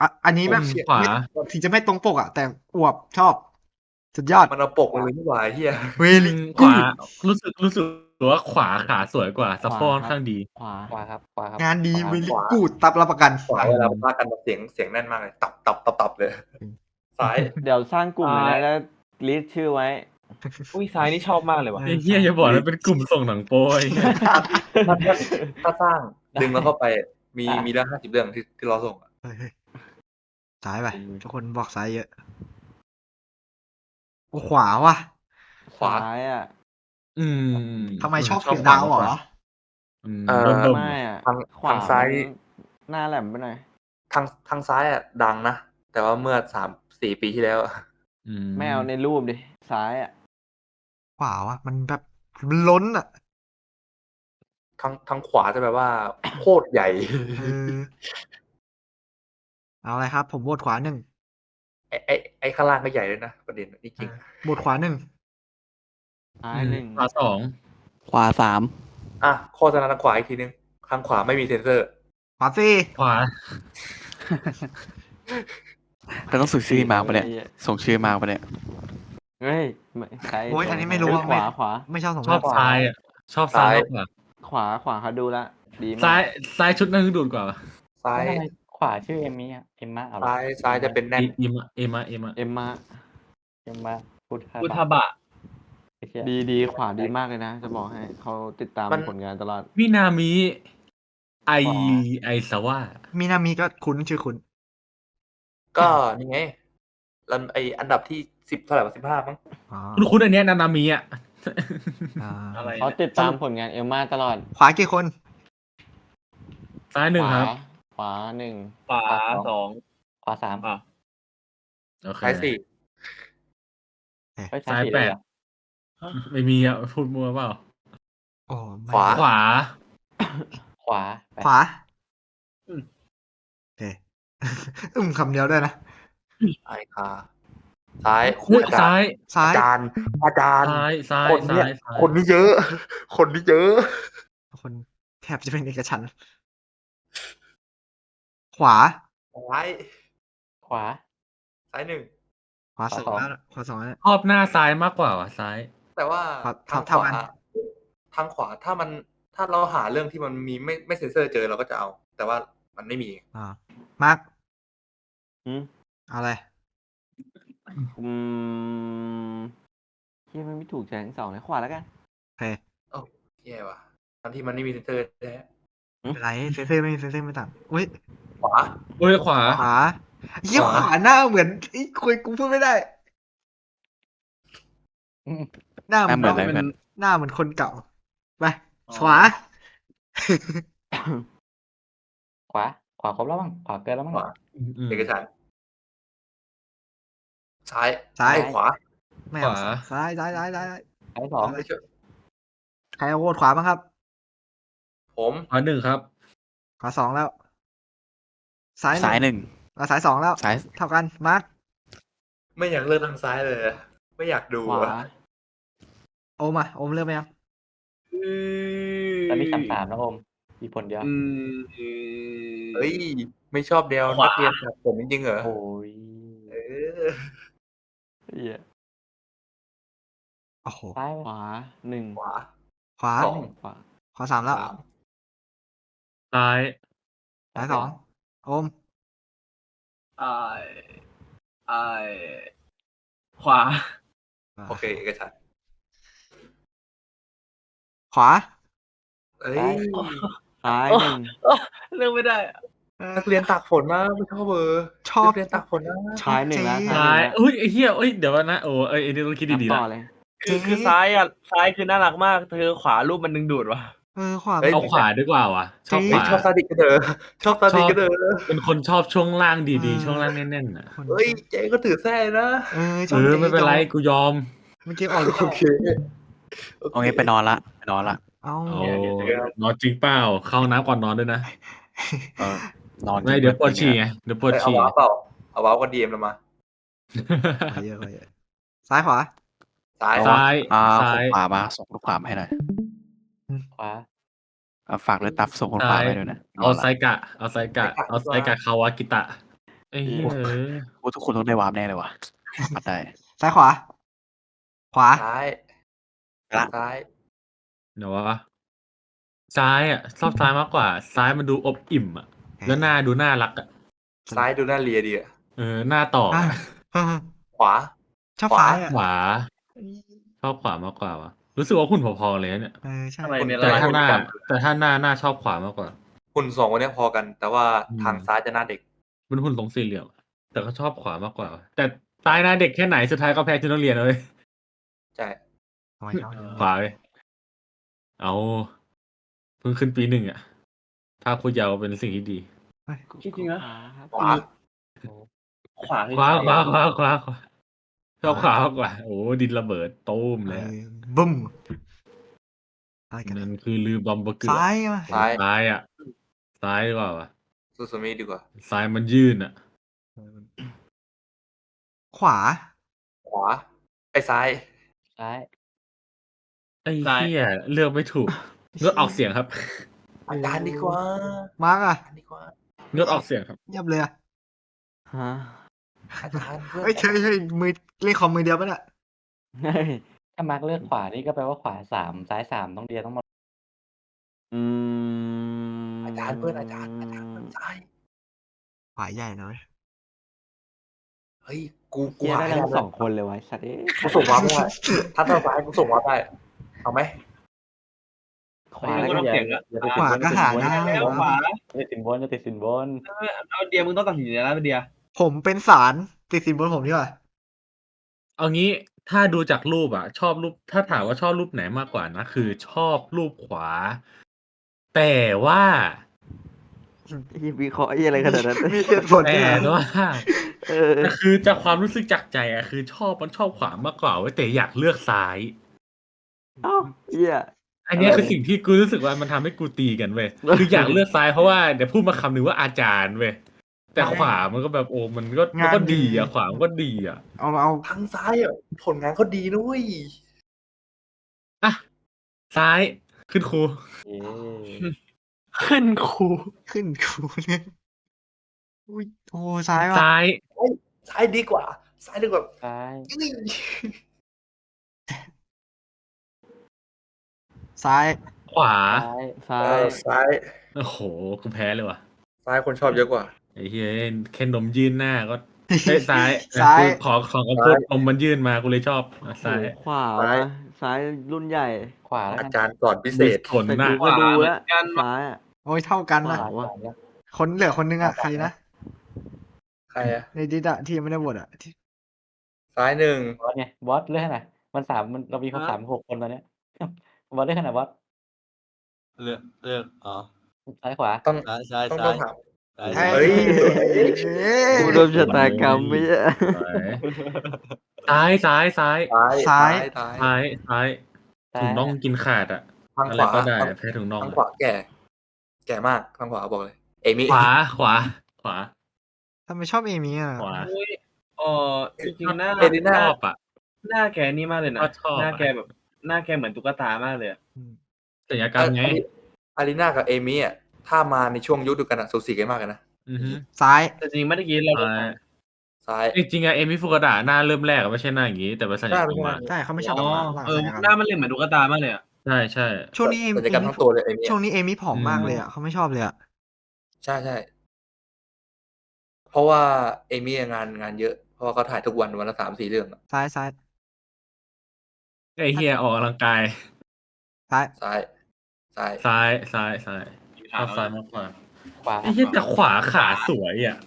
Speaker 3: อะอันนี้แบบ
Speaker 5: ขวา
Speaker 3: ไม่ถึงจะไม่ตรงปกอะ แต่อวบชอบ สุดยอด
Speaker 2: มันเอาปกมาเลยนี่หว่าไอ้เฮีย
Speaker 3: เว
Speaker 5: อื
Speaker 3: ลิ
Speaker 5: มขวา รู้สึกรู้สึกว่าขวาขาสวยกว่าสะโพกค่อนข้างดี
Speaker 4: ขวาขวาครับขวาครับ
Speaker 3: งานดี
Speaker 4: ขว
Speaker 3: เวลิกูดตับรับประกัน
Speaker 2: ขวาเวลาพากันแบบเสียงเสียงแน่นมากเลยตับตับตับตับเลยซ้าย
Speaker 4: เดี๋ยวสร้างกลุ่มเลยนะแล้วลิสต์ชื่อไว้
Speaker 1: อุ้ยซ้ายนี่ชอบมากเลยว่ะ
Speaker 5: ไอ้เฮียอย่าบอกนะเป็นกลุ่มส่งหนังโป้ย
Speaker 2: ถ้าถ้าถ้าสร้างดึงแล้วเข้าไปมี
Speaker 4: อะ
Speaker 2: มีเรื่องห้าสิบเรื่องที่ที่เราส่งอะ
Speaker 3: เฮ้ยเฮ้ย ซ้ายไปทุกคนบอกซ้ายเยอะโอ้ขวาว่ะ
Speaker 2: ขวา
Speaker 4: ซ้ายอะ
Speaker 5: อืม
Speaker 3: ทำไมชอบเขียนดาวเหรอ
Speaker 5: อืม
Speaker 2: เอ่อ
Speaker 5: เบิ่มๆ
Speaker 4: ไม่อะ
Speaker 2: ทาง
Speaker 4: ขวา
Speaker 2: ทางซ้าย
Speaker 4: มันหน้าแหลมไปหน่อย
Speaker 2: ทางทางซ้ายอะดังนะ แต่ว่าเมื่อสามสี่ปีที่แล้วอะ
Speaker 5: อื
Speaker 4: ไม่เอาในรูปดิ ซ้ายอะ
Speaker 3: ขวาว่ะมันแบบมันล้นอะ
Speaker 2: ททางทางขวาจะแบบว่า โคตรใหญ่
Speaker 3: เออ เอาอะไรครับ ผมโหวตขวาหนึ่ง
Speaker 2: ไอ้ไอ้ไอ้ข้างล่างก็ใหญ่เลยนะประเด็นนี่จริง
Speaker 3: โหวตขวาหนึ่ง
Speaker 4: ซ้ายหนึ่ง
Speaker 5: ขวาสอง
Speaker 6: ขวาสาม
Speaker 2: อะข้อสนทางขวาอีกทีนึงทางขวาไม่มีเซ็นเซอร์
Speaker 3: ขวาสี่
Speaker 5: ขวา
Speaker 6: เราต้องส่งชื่อมาปะเนี่ย
Speaker 4: ไอ้หี้
Speaker 6: ส่งชื่อมาปะเนี่ย
Speaker 4: เฮ้ยไม่ใคร
Speaker 3: โอ้ยอันนี้ไม่รู้
Speaker 4: เฮ้ย
Speaker 3: ว่า
Speaker 4: ขวาขวา
Speaker 3: ไม่ชอบสอง
Speaker 5: ชอบ
Speaker 3: ขวา
Speaker 5: ซ้ายอะชอบซ้ายมากกว่า
Speaker 4: ขวาขวาเขาดูละดีมาก
Speaker 5: ซ้ายซ้ายชุดนั่นคือดูดกว่า
Speaker 2: ซ้าย
Speaker 7: ทำไม ขวาชื่อเอมมี่อะเอมมาเอาเหรอ
Speaker 2: ซ้ายซ้ายจะเป็นแน่น
Speaker 5: เอ็มอะเอ็มอะเอ็มอะ
Speaker 4: เอ็มมา
Speaker 7: เอมมาพุทธ
Speaker 5: พุทธบะ
Speaker 7: ไอ้เหี้ย
Speaker 4: ดีดีขวาดีมากเลยนะ จะบอกให้เขาติดตาม
Speaker 2: มัน
Speaker 4: ผลงานตลอด
Speaker 5: มินามิไอ
Speaker 7: ขวา
Speaker 5: ไอสวะ
Speaker 3: มินามิก็คุ้นชื่อคุ้น
Speaker 2: ก็นี่ไงแล้วไออันดับที่สิบเท่าไหร่วะสิบห้ามั้ง
Speaker 3: อ๋อ
Speaker 5: คุณคุณอันเนี้ยนานามิอะ
Speaker 3: อ่า
Speaker 5: อะไร
Speaker 7: เขาติดตามผลงานเอมมาตลอด
Speaker 3: ขวากี่คน
Speaker 5: ซ้ายหนึ่งครับ
Speaker 7: ขวาหนึ่ง
Speaker 1: ขวาสอง
Speaker 7: ขวาสาม
Speaker 1: อะ
Speaker 5: โอเค
Speaker 2: ซ้ายสี่
Speaker 7: เฮ้ย
Speaker 5: ซ้าย
Speaker 7: สี่
Speaker 5: แป
Speaker 7: เล
Speaker 5: ด
Speaker 7: เหรอ
Speaker 5: ไม่มีอะพูดมัวเปล่า
Speaker 3: โอ้ไม่
Speaker 2: ขวา
Speaker 5: ขวา
Speaker 7: ขวาแปด
Speaker 3: ขวา
Speaker 1: อืม
Speaker 3: โอเคอึมคำเดียวด้วยนะ
Speaker 2: ไอคาซ้าย
Speaker 5: อุ้ย
Speaker 2: อาจาร
Speaker 5: ซ้าย
Speaker 2: ย์
Speaker 3: ซ้าย
Speaker 2: อาจารย์อาจารย์
Speaker 5: ซ้ายซ้าย
Speaker 2: คนเนี้
Speaker 5: ซ้ายย ซ้าย
Speaker 2: คนนี้เยอะ คนนี้เยอะ
Speaker 3: คนแทบจะเป็นเอกฉันท์ ขวา
Speaker 2: ซ้าย
Speaker 7: ขวา
Speaker 2: ซ้ายหนึ่ง
Speaker 3: ขวาสอง
Speaker 7: ขวาสอง
Speaker 3: แล้วขวาสองแล้ว
Speaker 5: ชอบหน้าซ้ายมากกว่าว่ะซ้าย
Speaker 2: แต่ว่า
Speaker 3: ครับ
Speaker 2: ทางข
Speaker 3: เท่าๆกั
Speaker 2: วานทางขวาถ้ามันถ้าเราหาเรื่องที่มันมีไม่ไม่เซ็นเซอร์เจอเราก็จะเอา แต่ว่ามันไม่มี
Speaker 3: อ่ามาร์ค
Speaker 4: อืม
Speaker 3: เอาอะไร
Speaker 4: อืมที่มันไม่ถูกใจทั้งสองเลยขวาแล้วกัน
Speaker 3: โอเค
Speaker 2: แย่ว่ะทั้งที่มันไม่มีเซ็นเซอร์แท้
Speaker 3: ไม่เป็นไรเซนเซอร์ไม่มีเซนเซอร์ไม่ต่างอุ้ย
Speaker 2: ขวา
Speaker 5: โอ้ยขวา
Speaker 3: ขวาเยี่ย
Speaker 5: ขวา
Speaker 3: ขวาหน้าเหมือนไอ้คุยกูพูดไม่ได้
Speaker 7: อืม
Speaker 3: หน้า
Speaker 6: หน้าเหมือนอะไร
Speaker 3: ห
Speaker 6: เหมือน
Speaker 3: หน้าเหมือนคนเก่า ไป
Speaker 5: อ๋อ
Speaker 3: ขวา
Speaker 7: ขวา ขวาครบแล้วมั้งขวาเกินแล้วมั้ง
Speaker 2: ขวา
Speaker 5: อืมอืม
Speaker 2: เอกฉันท์ซ้าย
Speaker 3: ซ้าย
Speaker 2: เอ้ขวา
Speaker 3: ไม่เอา
Speaker 5: ขวา
Speaker 3: ซ้ายซ้ายซ้ายซ้าย
Speaker 7: ซ้ายสอง
Speaker 2: ไม่ใช่
Speaker 3: ใครเอาโหวตขวาบ้างครับ
Speaker 2: ผม
Speaker 5: ขวาหนึ่งครับ
Speaker 3: ขวาสองแล้ว ซ้าย
Speaker 6: ซ้ายหนึ่ง
Speaker 3: อะซ้ายสองแล้ว
Speaker 6: ซ้าย
Speaker 3: เท่ากัน มาร์ค
Speaker 2: ไม่อยากเลือกทางซ้ายเลยไม่อยากดู
Speaker 4: ขวา
Speaker 2: อะ
Speaker 3: โอมอะโอมเลือกไหมยัง
Speaker 7: ตอนนี้สามสามนะโอมมีผลเดียว
Speaker 1: อืม
Speaker 2: เฮ้ย ไม่ชอบเดียว
Speaker 1: ขวา
Speaker 2: นักเรียนแบบผมจริงๆเหรอ
Speaker 7: โอ้ย
Speaker 2: เออ
Speaker 4: เหี้ย
Speaker 3: โอ้โห
Speaker 7: ซ้าย
Speaker 4: ขวาหนึ่ง
Speaker 2: ขวา
Speaker 3: ขวา
Speaker 2: สอง
Speaker 4: ขวา
Speaker 3: ขวาสามแล้ว
Speaker 2: สาม
Speaker 5: ซ้าย
Speaker 3: ซ้ายสอง โอม
Speaker 1: ไอไอขวา
Speaker 2: โอเคเอกฉันท์
Speaker 3: ขวา
Speaker 2: เอ้ย
Speaker 4: ซ้ายหนึ่ง
Speaker 1: เลือกไม่ได้อะ
Speaker 2: นักเรียนตากฝนมากไม่ชอบเบอร์
Speaker 3: ชอบ
Speaker 2: นักเรียนตากฝนนะ
Speaker 3: ชอบ
Speaker 4: ซ้ายหนึ่งแล้ว
Speaker 3: เจ๊
Speaker 4: ซ้า
Speaker 5: ซ้าย
Speaker 4: ย
Speaker 5: อุ้ยไอ้เหี้ยเอ้ยเดี๋ยวนะโอ้เอ้ยไอ้นี่ต้องคิด
Speaker 4: นับ
Speaker 5: ดีๆ
Speaker 4: ต่
Speaker 5: นะ
Speaker 4: อเลย
Speaker 1: คือคือซ้ายอะซ้ายคือน่ารักมาก เธอขวารูปมันดึงดูดว่ะ
Speaker 3: เออขวา
Speaker 5: เอาขวาดีกว่าว่ะชอบ
Speaker 3: จริง
Speaker 5: ขวา
Speaker 2: ชอบซาดิสกันเถอะชอบซาดิสกันเถอะ
Speaker 5: เป็นคนชอบช่วงล่างดี
Speaker 3: อืม
Speaker 5: ๆช่วงล่างแน่นๆอะ
Speaker 3: คน
Speaker 2: เฮ้ยเจ๊ก็ถือแท้นะ
Speaker 3: เออช
Speaker 5: เอ
Speaker 3: อบ
Speaker 5: อไม่เป็นไรกูยอม
Speaker 3: เมื่อกี้ออก
Speaker 2: โอเค
Speaker 6: โอเคไปนอนละไปนอนละ
Speaker 3: เอา
Speaker 5: โอ้นอนจริงเปล่าเข้าน้ำก่อนนอนด้วยนะ
Speaker 6: เออนอน
Speaker 5: ไม่เดี๋ยวปวดฉี่ไงเดี๋ยวปวด
Speaker 2: เอา
Speaker 5: ฉี่
Speaker 2: ว้าวเปล่าเอาว้าวก็ดีเอ็มเรามา
Speaker 3: ไปเยอะไปเยอะซ้ายขวา
Speaker 2: ซ้าย
Speaker 5: ซ้าย
Speaker 6: อ่า
Speaker 5: ซ้า
Speaker 6: ส่ง
Speaker 5: ย
Speaker 6: ขวามาส่งลูกขวามาให้หน่อย
Speaker 7: ขวา
Speaker 6: เอาฝากเลยตับส่งคนขวาไปด้วยนะ
Speaker 5: เอาไซกะ เอาไซกะ เอาไซกะคาวากิตะไอ้เหี้ยเออ
Speaker 6: โอ้ทุกคนต้องได้วาร์ปแน่เลยว่ะปัดได้
Speaker 3: ซ้ายขวา ขวา
Speaker 2: ซ้าย
Speaker 6: ละ
Speaker 2: ซ้าย
Speaker 5: เดี๋ยววะซ้ายอะชอบซ้ายมากกว่า ซ้ายมันดูอบอิ่มอะ แล้วหน้าดูน่ารักอะ
Speaker 2: ซ้ายดูน่าเลียดีอะ
Speaker 5: เออหน้าต่อ
Speaker 3: อะ
Speaker 5: อะ
Speaker 3: เออ
Speaker 2: ขวา
Speaker 3: ชอบ
Speaker 2: ขวา
Speaker 3: ซ้ายอะ
Speaker 5: ขวาชอบขวามากกว่าว่ะ รู้สึกว่าหุ่นพอๆเลยนะเนี่ย
Speaker 3: เออใช่
Speaker 1: อะไรเนี่ย
Speaker 5: แต่
Speaker 1: ละลาย
Speaker 5: ถ้า
Speaker 1: พฤ
Speaker 5: ห
Speaker 1: ติ
Speaker 5: น้า
Speaker 1: กรรม
Speaker 5: แต่ถ้าหน้าหน้าชอบขวามากกว่า
Speaker 2: หุ่นสองคนเนี้ยพอกัน แต่ว่า
Speaker 5: อืม
Speaker 2: ทางซ้ายจะหน้าเด็ก
Speaker 5: เป็นหุ่นทรงสี่เหลี่ยมอะแต่ก็ชอบขวามากกว่า แต่ตายหน้าเด็กแค่ไหนสุดท้ายก็แพ้ชุดนักเรียนเลย
Speaker 2: ใช่
Speaker 3: ทำไมชอบ
Speaker 5: ขวาเลยเอาเพิ่งขึ้นปีหนึ่งอะถ้าคุยยาวเป็นสิ่งที่ดี
Speaker 1: จริงๆนะ
Speaker 2: ขวา
Speaker 1: ขวาคือ
Speaker 5: ขวา
Speaker 1: ใคร
Speaker 5: ขวา
Speaker 1: อะ
Speaker 5: ขวาขวาขวา ชอบขวามากกว่า โอ้ดินระเบิดตูม
Speaker 3: เอ
Speaker 5: เลยอะ
Speaker 3: อบึ้มอะไรกัน
Speaker 5: นั่นคือลือบอมเบอร์เกอร์
Speaker 3: ซ้ายมา
Speaker 2: ซ้าย
Speaker 5: ซ้ายอะซ้ายดีกว่าวะ
Speaker 2: ซูซูมิดีกว่า
Speaker 5: ซ้ายมันยื่นอะ
Speaker 3: ขวา
Speaker 2: ขวาไอ้ซ้าย
Speaker 7: ซ้าย
Speaker 5: ไอ้เหี้ยเลือกไม่ถูกงดออกเสียงครับ
Speaker 2: อาจารย์ดีกว่า
Speaker 3: มาร์กอะ
Speaker 2: อาจารย์ดีกว่า
Speaker 5: งดออกเสียงครับ
Speaker 3: เงียบเลยอะ
Speaker 4: ฮะ
Speaker 2: อาจารย์เพื่อน
Speaker 3: เฮ้ยเฮ้ยเฮ้ยมือเล่นคอมมือเดียวปะเนี่ย
Speaker 7: เฮ้ยถ้ามาร์กเลือกขวานี่ก็แปลว่าขวาสามซ้ายสามต้องเดียต้องหมด
Speaker 4: อืม
Speaker 2: อาจารย์เพื่อนอาจารย์อาจารย์เพื่อนซ้าย
Speaker 3: ขวาใหญ่นะเว้ย
Speaker 2: เฮ้ยกูกู
Speaker 4: เกีย
Speaker 2: หา
Speaker 4: ได้
Speaker 2: ให้
Speaker 4: ทั้ง
Speaker 2: ได้
Speaker 4: สองคนเลยวะไอ้สัตว์เอ้ย
Speaker 2: กูส่งวาร์ปได้ถ้าทางซ้ายกูส่งวาร์ปได้เอาไหม
Speaker 7: ขวาแล้วก็อย่าอย่าติด
Speaker 3: ขวาก็หาได้
Speaker 1: แล้วขวา
Speaker 7: อย่าติดสินบนอย่าติดสินบน
Speaker 1: เอาเดียมึงต้องตัดสินใจแล้วเดีย
Speaker 3: ผมเป็นสารติดสินบนผมดีกว่า
Speaker 5: เอางี้ถ้าดูจากรูปอะชอบรูป ถ้าถามว่าชอบรูปไหนมากกว่านะคือชอบรูปขวา แต่ว่า
Speaker 4: อีวิเคราะห์ไอ้อะไรขนาดนั้น
Speaker 3: มีเหตุผล
Speaker 5: แต่
Speaker 3: ด้วยเหรอ
Speaker 5: ว่า
Speaker 4: เออ
Speaker 5: แต่คือจากความรู้สึกจากใจอะคือ ชอบมันชอบขวามากกว่าเว้ยแต่อยากเลือกซ้าย
Speaker 4: เอ้าเหี้ย
Speaker 5: อันเนี้ยคือสิ่งที่กูรู้สึกว่ามันทำให้กูตีกันเว้ยคืออยากเลือกซ้ายเพราะว่าเดี๋ยวพูดมาคำหนึ่งว่าอาจารย์เว้ย แต่ขวามันก็แบบโอ้มันก็มันก็ดีอะขวามันก็ดีอะ
Speaker 3: เอาเอา
Speaker 2: ทางซ้ายอะผลงานเขาดีนุ้ย
Speaker 5: อะซ้ายขึ้นครู
Speaker 7: เอ๊ะ
Speaker 6: ขึ้นครู
Speaker 3: ขึ้นกูเนี่ยอุ้ยโอ้ซ้ายว่ะ
Speaker 5: ซ้าย
Speaker 2: ซ้ายดีกว่า ซ้ายดีกว่า
Speaker 7: ซ้าย
Speaker 2: เอ้ย
Speaker 3: ซ้าย
Speaker 5: ขวา
Speaker 7: ซ้าย
Speaker 4: ซ้า
Speaker 2: เอยอซ้าย
Speaker 5: โอ้โหกูแพ้เลยว่ะ
Speaker 2: ซ้ายคนชอบเยอะกว่า
Speaker 5: ไอ้เฮ้ยแค่นมยื่นหน้าก็เอ้ยซ้าย
Speaker 3: ซ้าย
Speaker 5: กูขอขอคำพูดนมมันยื่นมากูเลยชอบอะซ้าย
Speaker 4: ขวา
Speaker 2: ซ้าย
Speaker 4: ซ้ายรุ่นใหญ่
Speaker 7: ขวาแล้ว
Speaker 2: อา
Speaker 7: กัน
Speaker 2: จารย์สอนพิเศษ
Speaker 5: ผล
Speaker 4: แต่
Speaker 5: หน้า
Speaker 4: กูก็ดูแล้ว
Speaker 1: กัน
Speaker 4: ซ้ายอะ
Speaker 3: โอ้ยเท่ากัน
Speaker 4: ข
Speaker 3: นะ
Speaker 4: วาวะ
Speaker 3: คนเหลือคนนึงอะใครนะ
Speaker 2: ใครอะ
Speaker 3: ในดิสอะที่ยังไม่ได้บทอะที่
Speaker 2: ซ้ายหนึ่ง
Speaker 7: บอสไงบอสเลือกขนาดมันสามมันเรามีคนสามหกคนตอนเนี้ยบอสเลือกขนาดบอส
Speaker 8: เลือกเลือกอ๋อ
Speaker 7: ซ้ายขวา
Speaker 2: ต้อง
Speaker 8: ซ้ายซ้าย
Speaker 2: ต้อง
Speaker 8: ซ้า
Speaker 2: ต้อยงถาม
Speaker 8: ซ้าย
Speaker 3: เฮ้
Speaker 8: ซ้าย
Speaker 3: ย
Speaker 4: กูโดนชะตากรรมไม่ใช่
Speaker 5: ซ้ายซ้ายซ้าย
Speaker 2: ซ้าย
Speaker 3: ซ้าย
Speaker 2: ซ้าย
Speaker 5: ซ้ายซ้ายถุงน่องกินขาดอะ
Speaker 2: ทาง
Speaker 5: อะ
Speaker 2: ข
Speaker 5: ไร
Speaker 2: วา
Speaker 5: ก็ได้
Speaker 2: ทาง
Speaker 5: แพ้ถุงน่อง
Speaker 2: ทาง
Speaker 5: อะ
Speaker 2: ขวาแก่ แก่มากทางขวาบอกเลย เอมี่
Speaker 5: ขวาขวา ขวา
Speaker 3: ทำไมชอบเอมี่อะ
Speaker 5: ขวา
Speaker 1: อุ้ยเออจริงๆหน้า
Speaker 2: เอลิน่า
Speaker 5: ชอบอะ
Speaker 1: หน้าแกนี่มากเลยนะ
Speaker 5: ก็ชอบ
Speaker 1: หน้า
Speaker 5: อะ
Speaker 1: แกแบบ หน้าแกเหมือนตุ๊กตามากเลยอะ
Speaker 5: ศัลยกรรมไง
Speaker 2: อารีนากับเอมี่อะ ถ้ามาในช่วงยุคเดียวกันอะสูสีกันมากเลยนะ
Speaker 5: อือฮึ
Speaker 3: ซ้าย
Speaker 1: แต่จริงๆเมื่อกี้เรา
Speaker 5: ซ้าย
Speaker 2: ซ้าย
Speaker 5: จริงๆอะเอมิฟุกดะหน้าเริ่มแรกอะไม่ใช่หน้าอย่างงี้ แต่เป็นศัลยกรรมมา
Speaker 3: ใช่เขาไม่ชอบ
Speaker 1: อ๋อ
Speaker 3: หลัง
Speaker 1: เออ
Speaker 3: ศัลยกรรม
Speaker 1: หน้ามันเลยเหมือนตุ๊กตามากเลยอะ
Speaker 5: ใช่ใช่
Speaker 3: ช่วงนี้เอ
Speaker 2: ศั
Speaker 3: มี่
Speaker 2: ลยกรรมทั้งตัวเลยเอมี่
Speaker 3: ช่วงนี้เอมี่ผอมมาก
Speaker 5: อืม
Speaker 3: เลยอะเขาไม่ชอบเลยอะ
Speaker 2: ใช่ใช่เพราะว่าเอมี่งานงานเยอะ เพราะว่าเขาถ่ายทุกวันวันละสามสี่เรื่องอะ
Speaker 3: ซ้ายซ้าย
Speaker 5: ไอเฮียออกกำลังกาย
Speaker 3: ซ้าย
Speaker 2: ซ้ายซ้าย
Speaker 5: ซ้ายซ้ายซ้าย ชอบซ้ายมากกว่า
Speaker 7: ขวา
Speaker 5: ไอเฮียแต่ขวาขาสวยอะ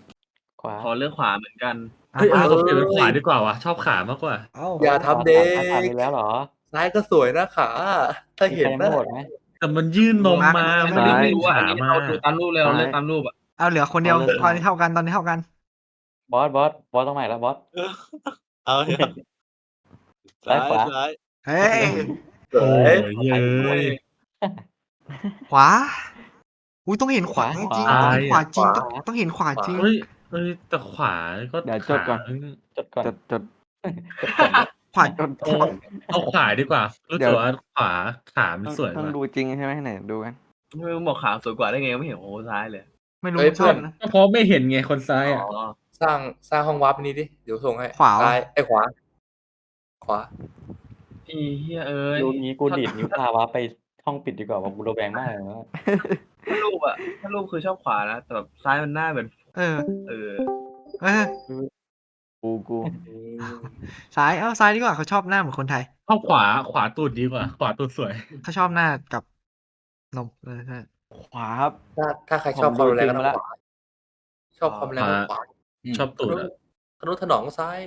Speaker 7: ขวา
Speaker 1: ขอเลือกขวาเหมือนกัน
Speaker 5: เฮ้ยเออ
Speaker 2: เอา
Speaker 5: เราเปลี่ยนเป็นขวาดีกว่าวะชอบขามากกว่า
Speaker 3: เอ้า
Speaker 2: อย่าทำเด็
Speaker 7: ขวาขวากอีกแล้วเหรอ
Speaker 2: ซ้ายก็สวยนะขาถ้าเห็น
Speaker 7: ใครไม่
Speaker 2: นะ
Speaker 7: โหวตไหม
Speaker 5: แต่มันยื่นนมมา
Speaker 3: ซ้าย
Speaker 5: ไม่ได้
Speaker 1: ไม่
Speaker 5: ยื่น
Speaker 1: รู้ว่า
Speaker 5: ขา
Speaker 1: อันนี้
Speaker 5: มา
Speaker 1: เราดูตามรูปเลยเราเลือกตามรูปอะ
Speaker 3: เอาเหลือคนเดียว
Speaker 4: เอาเลย
Speaker 3: ตอนนี้เท่ากันตอนนี้เท่ากัน
Speaker 7: บอสบอสบอสตรงไหนแล้วบอส
Speaker 8: เอาเถอะ
Speaker 7: ซ้า
Speaker 8: ซ้ายย
Speaker 7: ขวา
Speaker 8: ซ้าย
Speaker 3: เฮ้ย
Speaker 2: สว
Speaker 5: โอ้
Speaker 2: ย
Speaker 5: ยเย้ย
Speaker 3: ขวา อุ้ยต้องเห็นขวาจริง
Speaker 5: ขวา
Speaker 3: ๆขวาจริงต้องต้องเห็นขวาจริง
Speaker 5: เฮ้ยเฮ้ยแต่ขวาก็
Speaker 4: เดี๋ยวจดก่อน
Speaker 5: ขา
Speaker 7: จดก่อน
Speaker 4: จดจด
Speaker 3: ขวา
Speaker 4: จด
Speaker 5: เอาเอาขวาดีกว่ารู้
Speaker 4: เดี๋
Speaker 5: สึ
Speaker 4: ยว
Speaker 5: กว่าขวาขามันสวย
Speaker 4: ต้อง
Speaker 5: กว่า
Speaker 4: ดูจริงใช่ไหมไหนดูกัน
Speaker 1: ไม่รู้บอกขาวสวยกว่าได้ไงไม่เห็นโอ้โหซ้ายเลย
Speaker 3: ไม่รู้
Speaker 2: เฮ้ย
Speaker 3: ชอบ
Speaker 2: เพื่อน
Speaker 3: นะ
Speaker 5: ก็เพราะไม่เห็นไงคนซ้ายอะ
Speaker 1: อ๋อ
Speaker 2: สร้างสร้างห้องวับนี้ดิเดี๋ยวส่งให้
Speaker 3: ขวา
Speaker 2: ซ้ายไอ้ยขวา ขวา
Speaker 1: อีเฮียเอ้ย
Speaker 7: รูปนี้กูดีดนิ้วพาวะไปห้องปิดดีกว่าว่ากูระแวงมากเลยนะ
Speaker 1: ถ้ารูปอะถ้ารูปคือชอบขวานะแต่แบบซ้ายมันหน้าเหมือน
Speaker 3: เออ
Speaker 1: เออ
Speaker 3: เออ
Speaker 4: กูกู
Speaker 3: ซ้ายเอ้าซ้ายดีกว่าเขาชอบหน้าเหมือนคนไทย
Speaker 5: ชอบขวาขวาตูดดีกว่า ขวาตูดสวย
Speaker 3: เขาชอบหน้ากับนมเออใช่
Speaker 4: ขวาครับ
Speaker 2: ถ้าถ้าใครชอบความรุนแรงก็
Speaker 4: ผมดูจริงมา
Speaker 2: ต้
Speaker 4: แล้
Speaker 2: อง
Speaker 4: ว
Speaker 2: ขวาชอบความรุนแรงก็ขวา
Speaker 5: ชอบตูดอะ
Speaker 2: ทนุถนอมก็ซ้าย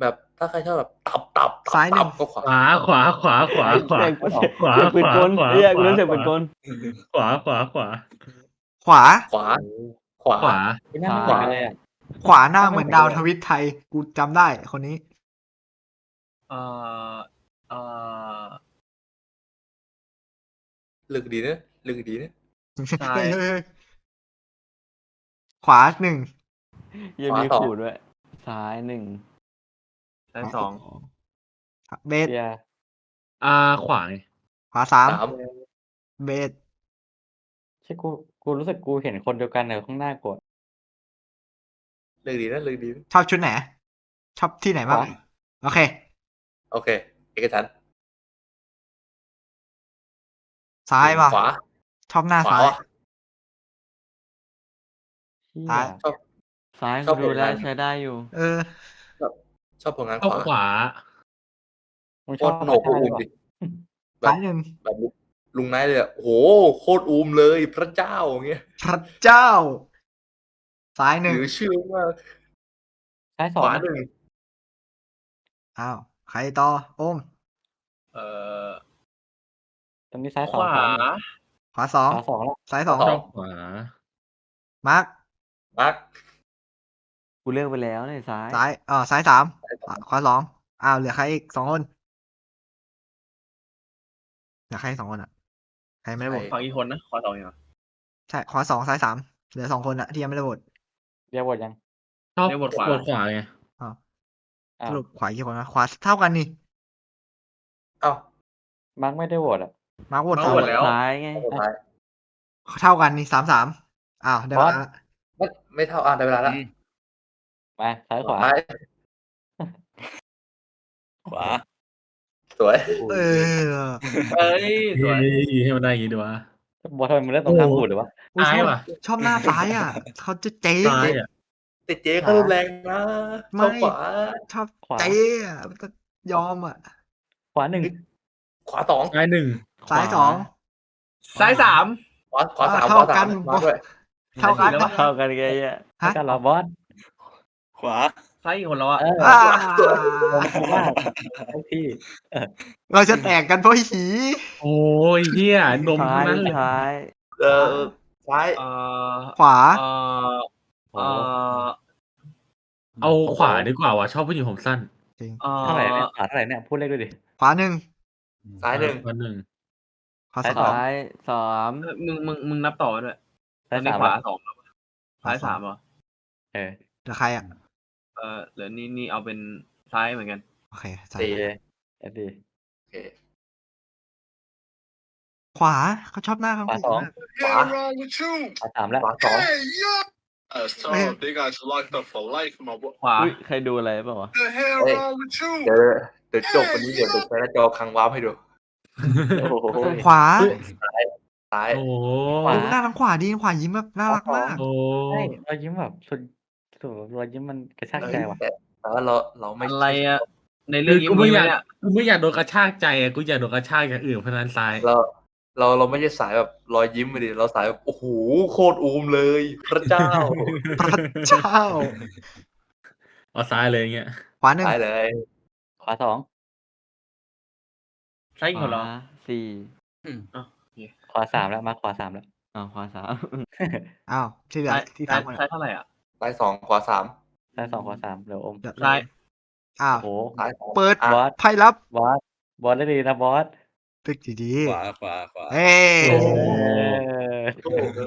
Speaker 2: แบบ ถ้าใครชอบแบบตับตับตับ
Speaker 3: ซ้ายหนึ่
Speaker 2: ตั
Speaker 3: ง
Speaker 2: บก็ขวา
Speaker 5: ขวาขวาขวาขวาขวา
Speaker 4: เสียง
Speaker 5: ขวา
Speaker 4: เสียงปืนกล
Speaker 5: ขวา
Speaker 4: เรียก
Speaker 5: ขวา
Speaker 4: รู้เสียงปืนกล
Speaker 5: ขวาขวาขวา
Speaker 3: ขวา
Speaker 2: ขวาขวา
Speaker 5: ขวา
Speaker 7: ไม่น่าเหมือนกันเลยอะ
Speaker 3: ขวาหน้าเหมือนดาวทวิตไทย กูจำได้คนนี้
Speaker 1: เออเออ
Speaker 2: เลือกดีนะเลือกดีนะ
Speaker 1: ซ้าย
Speaker 3: เฮ้ยเฮ้ยเฮ้ยขวาหนึ่ง
Speaker 4: ยังมีขูดด้วยซ้ายหนึ่ง
Speaker 1: ซ้ายสอง
Speaker 3: เบส
Speaker 7: เบียร์
Speaker 5: อ่าขวาไง
Speaker 3: ขวาสาม
Speaker 2: สาม
Speaker 3: เบส
Speaker 7: ใช่กูกูรู้สึกกูเห็นคนเดียวกันในข้างหน้ากูอะ
Speaker 2: เลือกดีนะเลือกดีนะ
Speaker 3: ชอบชุดไหน ชอบที่ไหนบ้าง
Speaker 7: ขวา
Speaker 3: โอเค
Speaker 2: โอเค เอกฉันท์
Speaker 3: ซ้ายป่ะ
Speaker 2: ขวา
Speaker 3: ชอบหน้า
Speaker 2: ขวา
Speaker 3: ซ้าย
Speaker 2: วะ
Speaker 7: เหี้
Speaker 3: ซ้าย
Speaker 7: ย
Speaker 2: ชอบ
Speaker 4: ซ้าย
Speaker 2: ชอบ
Speaker 4: กูดู
Speaker 2: ผล
Speaker 4: ได้
Speaker 2: งาน
Speaker 4: ใช้ได้อยู่
Speaker 3: เออ
Speaker 2: ชอบผลงาน
Speaker 5: เข้า
Speaker 2: ขวา
Speaker 5: ขวา
Speaker 7: มึง
Speaker 2: โค
Speaker 7: ชอบ
Speaker 2: ตรโหนก
Speaker 7: ท่า
Speaker 2: อู
Speaker 7: ห
Speaker 2: ม
Speaker 7: รือเป
Speaker 2: ดิ
Speaker 7: ล่า
Speaker 3: ซ้ายหนึ่ง
Speaker 2: แบบลุงไนท์เลยอะโอ้โหโคตรอูมเลยพระเจ้าอย่างเงี้ย
Speaker 3: พระเจ้า ซ้ายห
Speaker 2: ห
Speaker 3: นึ่ง
Speaker 2: รือชื่อมาก
Speaker 7: ซ้ายส
Speaker 2: ข
Speaker 7: อง
Speaker 2: วาหนึ่ง
Speaker 3: อ้าวใครต่อโอม
Speaker 1: เอ่อ
Speaker 7: ตอนนี้ซ้าย
Speaker 1: ข
Speaker 7: สอง
Speaker 1: วา
Speaker 7: ขวาหนึ่ง
Speaker 3: ขวาสอง
Speaker 7: ขวาสองแล้ว
Speaker 3: ซ้ายสอง
Speaker 5: ชอบขวา
Speaker 3: มาร์ค
Speaker 2: มาร์ค
Speaker 4: กูเลือกไปแล้วในซ้าย
Speaker 3: ซ้ายอ๋อซ้ายสามขวาสองอ้าวเหลือใครอีกสองคนเหลือใครสองคนอะใครไม่ได้โหวต
Speaker 1: ฝั่งอีกคนนะขวาสองอย่าง
Speaker 3: ใช่ขวาสองซ้ายสามเหลือสองคนอะที่ยังไม่ได้โหวต
Speaker 7: เบียร์บทยัง
Speaker 5: ชอบ
Speaker 1: เรียกบทขวา
Speaker 5: บทขวาไง
Speaker 3: อ้าว
Speaker 7: อ้า
Speaker 3: ส
Speaker 7: ว
Speaker 3: รุปขวากี่คนนะขวาเท่ากันนี่
Speaker 2: เอ้า
Speaker 7: มาร์กไม่ได้โหวตอะ
Speaker 3: มาร์คโหวต
Speaker 1: มาร์ค
Speaker 3: สอง
Speaker 1: โหวต แล้ว
Speaker 4: ซ้ายไง
Speaker 2: สุดท้าย
Speaker 3: เท่ากันนี่สามสามอ้าวได้เวลาละ
Speaker 2: ไม่ไม่เท่าอะได้เวลาแล้ว
Speaker 7: มาซ้ายขวา
Speaker 2: ซ้าย
Speaker 8: ขวา
Speaker 2: สวย
Speaker 3: เออ
Speaker 1: เอ้ยสวย
Speaker 5: เฮ้ยให้มันได้อย่างงี้ดีวะ
Speaker 7: บอลทำไมมึงเล่นตรงข้ามกูหรือวะ
Speaker 3: อุ๊ย
Speaker 5: ซ้าย
Speaker 3: ชอบ
Speaker 5: ว่ะ
Speaker 3: ชอบหน้าซ้ายอะเขาจะเจ๊
Speaker 5: ซ้ายอะ
Speaker 2: แต่เจ๊เขารุนแรงนะ
Speaker 3: ไม่
Speaker 2: ชอบขวา
Speaker 3: ชอบ
Speaker 7: ขวา
Speaker 3: เจ๊อะมันจะยอมอะ
Speaker 7: ขวาหนึ่ง
Speaker 2: ขวาสอง
Speaker 5: ซ้ายหนึ่ง
Speaker 3: ซ้ายสอง
Speaker 1: ซ้ายสาม
Speaker 2: ขวาขวาสาม
Speaker 3: เท่า
Speaker 2: ขวาสา
Speaker 3: กั
Speaker 2: ม
Speaker 3: น
Speaker 2: มาด้วย
Speaker 3: เท่ากัน
Speaker 1: แล้ว
Speaker 3: นะ
Speaker 4: เข้ากันไงอะ
Speaker 3: ฮะ
Speaker 7: กันเหรอบอส
Speaker 8: ขวา
Speaker 1: ซ้ายอีกคนแล้วอะ
Speaker 7: เออ
Speaker 3: อ่า
Speaker 7: ถูกมากไอ้พี่
Speaker 3: เราจะแตกกันเพราะหี
Speaker 5: โอ้ยเฮียนม
Speaker 4: ซ้า
Speaker 5: ทั้
Speaker 4: ย
Speaker 5: งนั้นเลย
Speaker 4: ซ้าย
Speaker 2: เออซ้าย
Speaker 1: เอ่อ
Speaker 3: ขวา
Speaker 1: เอ่อเอ่อ
Speaker 5: เอาขวาดีกว่าว่ะชอบผู้หญิงผมสั้น
Speaker 3: จริง
Speaker 1: เอ่อ
Speaker 7: เท่าไหร่เนี่ยขวาเท่าไหร่เนี่ยพูดเลขด้วยดิ
Speaker 3: ขวาหนึ่ง
Speaker 2: ซ้ายหนึ่ง
Speaker 5: วันหนึ่ง
Speaker 3: ขวา
Speaker 7: ซ้าย
Speaker 3: ส
Speaker 7: ส
Speaker 3: อ
Speaker 7: อง
Speaker 3: ง
Speaker 4: ซ้ายสาม
Speaker 1: เออมึงมึงมึงนับต่อด้วยต
Speaker 7: ซ้า
Speaker 1: อยนนี้
Speaker 7: สาม
Speaker 1: ขวา
Speaker 7: แล้ว
Speaker 1: สองแล้วซ้ายสามเหรอ
Speaker 7: เออ
Speaker 3: เหลือใครอะ
Speaker 1: เออเหลือนี่นี่เอาเป็นซ้ายเหมือนกัน
Speaker 3: โอเคซ้าย
Speaker 2: สี่
Speaker 7: โอเคเอฟดี
Speaker 2: โอเค
Speaker 3: ขวาเขาชอบหน้าข้าง
Speaker 7: ขวา
Speaker 3: หู
Speaker 7: สอง
Speaker 3: มาก
Speaker 2: ขวา
Speaker 9: wrong with you?
Speaker 7: ขวาสามแล้ว
Speaker 2: ขวาสอง
Speaker 9: Hey, yo! That's tough. They got you locked up for life, my boy.
Speaker 1: ขวา
Speaker 4: อุ้ยใครดูอะไรเปล่าวะ
Speaker 9: The hell
Speaker 2: Hey.
Speaker 9: wrong with you?
Speaker 2: เดี๋ยวเดี๋ยวจบวันนี้เดี๋ยวดูใช้หน้าจอคังว้ามให้ดู
Speaker 7: โอ้โห
Speaker 3: ขวา
Speaker 2: ซ้าย
Speaker 5: โอ้
Speaker 7: ขวา
Speaker 3: โอ้หน้าทางขวาดีขวายิ้มแบบน่ารักมาก
Speaker 5: โอ้
Speaker 7: ใช่รอยยิ้มแบบสุด สุดรอยยิ้มมันกระชากใจว่ะ
Speaker 2: แต่ว่าเราเราไม่
Speaker 1: อะไรอะในเรื่อ
Speaker 5: ง
Speaker 1: นี้
Speaker 5: กู
Speaker 1: มึ
Speaker 5: ไม่อยาก
Speaker 1: เนี่ย
Speaker 5: กูไม่อยากโดนกระชากใจอะกูอยากโดนกระชากอย่างอื่นเพราะฉะนั้นซ้าย
Speaker 2: เราเราเราไม่ใช่สายแบบรอยยิ้มไปดิเราสายแบบโอ้โหโคตรอูมเลย พระเจ้า
Speaker 3: พระเจ้า
Speaker 5: เอาซ้ายเลยอย่างเงี้ย
Speaker 3: ขวาหนึ่ง
Speaker 2: ซ้ายเลย
Speaker 7: ขวาสอง
Speaker 1: ซ้ายกคนเหรอ
Speaker 4: ขวาสี่
Speaker 7: ขวาสามแล้วมาขวาสามแล้ว
Speaker 4: อ้าขวาสาม
Speaker 3: อ้าวที่เหลือ
Speaker 1: ซ้าย
Speaker 3: ที่
Speaker 1: ซ้า
Speaker 3: สายมคน
Speaker 1: ซ้า
Speaker 3: อะ
Speaker 1: ยเท่าไหร่อะ
Speaker 2: ซ้ายสองขวาสาม
Speaker 7: ซ้ายสองขวาสามเหลืออม
Speaker 3: เดี๋ยว
Speaker 1: ซ้าย
Speaker 3: อ้าว
Speaker 7: โอ้โห
Speaker 2: ซ้ายสอง
Speaker 3: เปิด
Speaker 2: อะ
Speaker 7: บอส
Speaker 3: ไพ่ลับบ
Speaker 7: อสบอสได้ดีนะบอส
Speaker 3: ตึกดีดี
Speaker 8: ขวาขวาขวา
Speaker 3: เฮ้ย
Speaker 7: เออ
Speaker 2: โอ้โห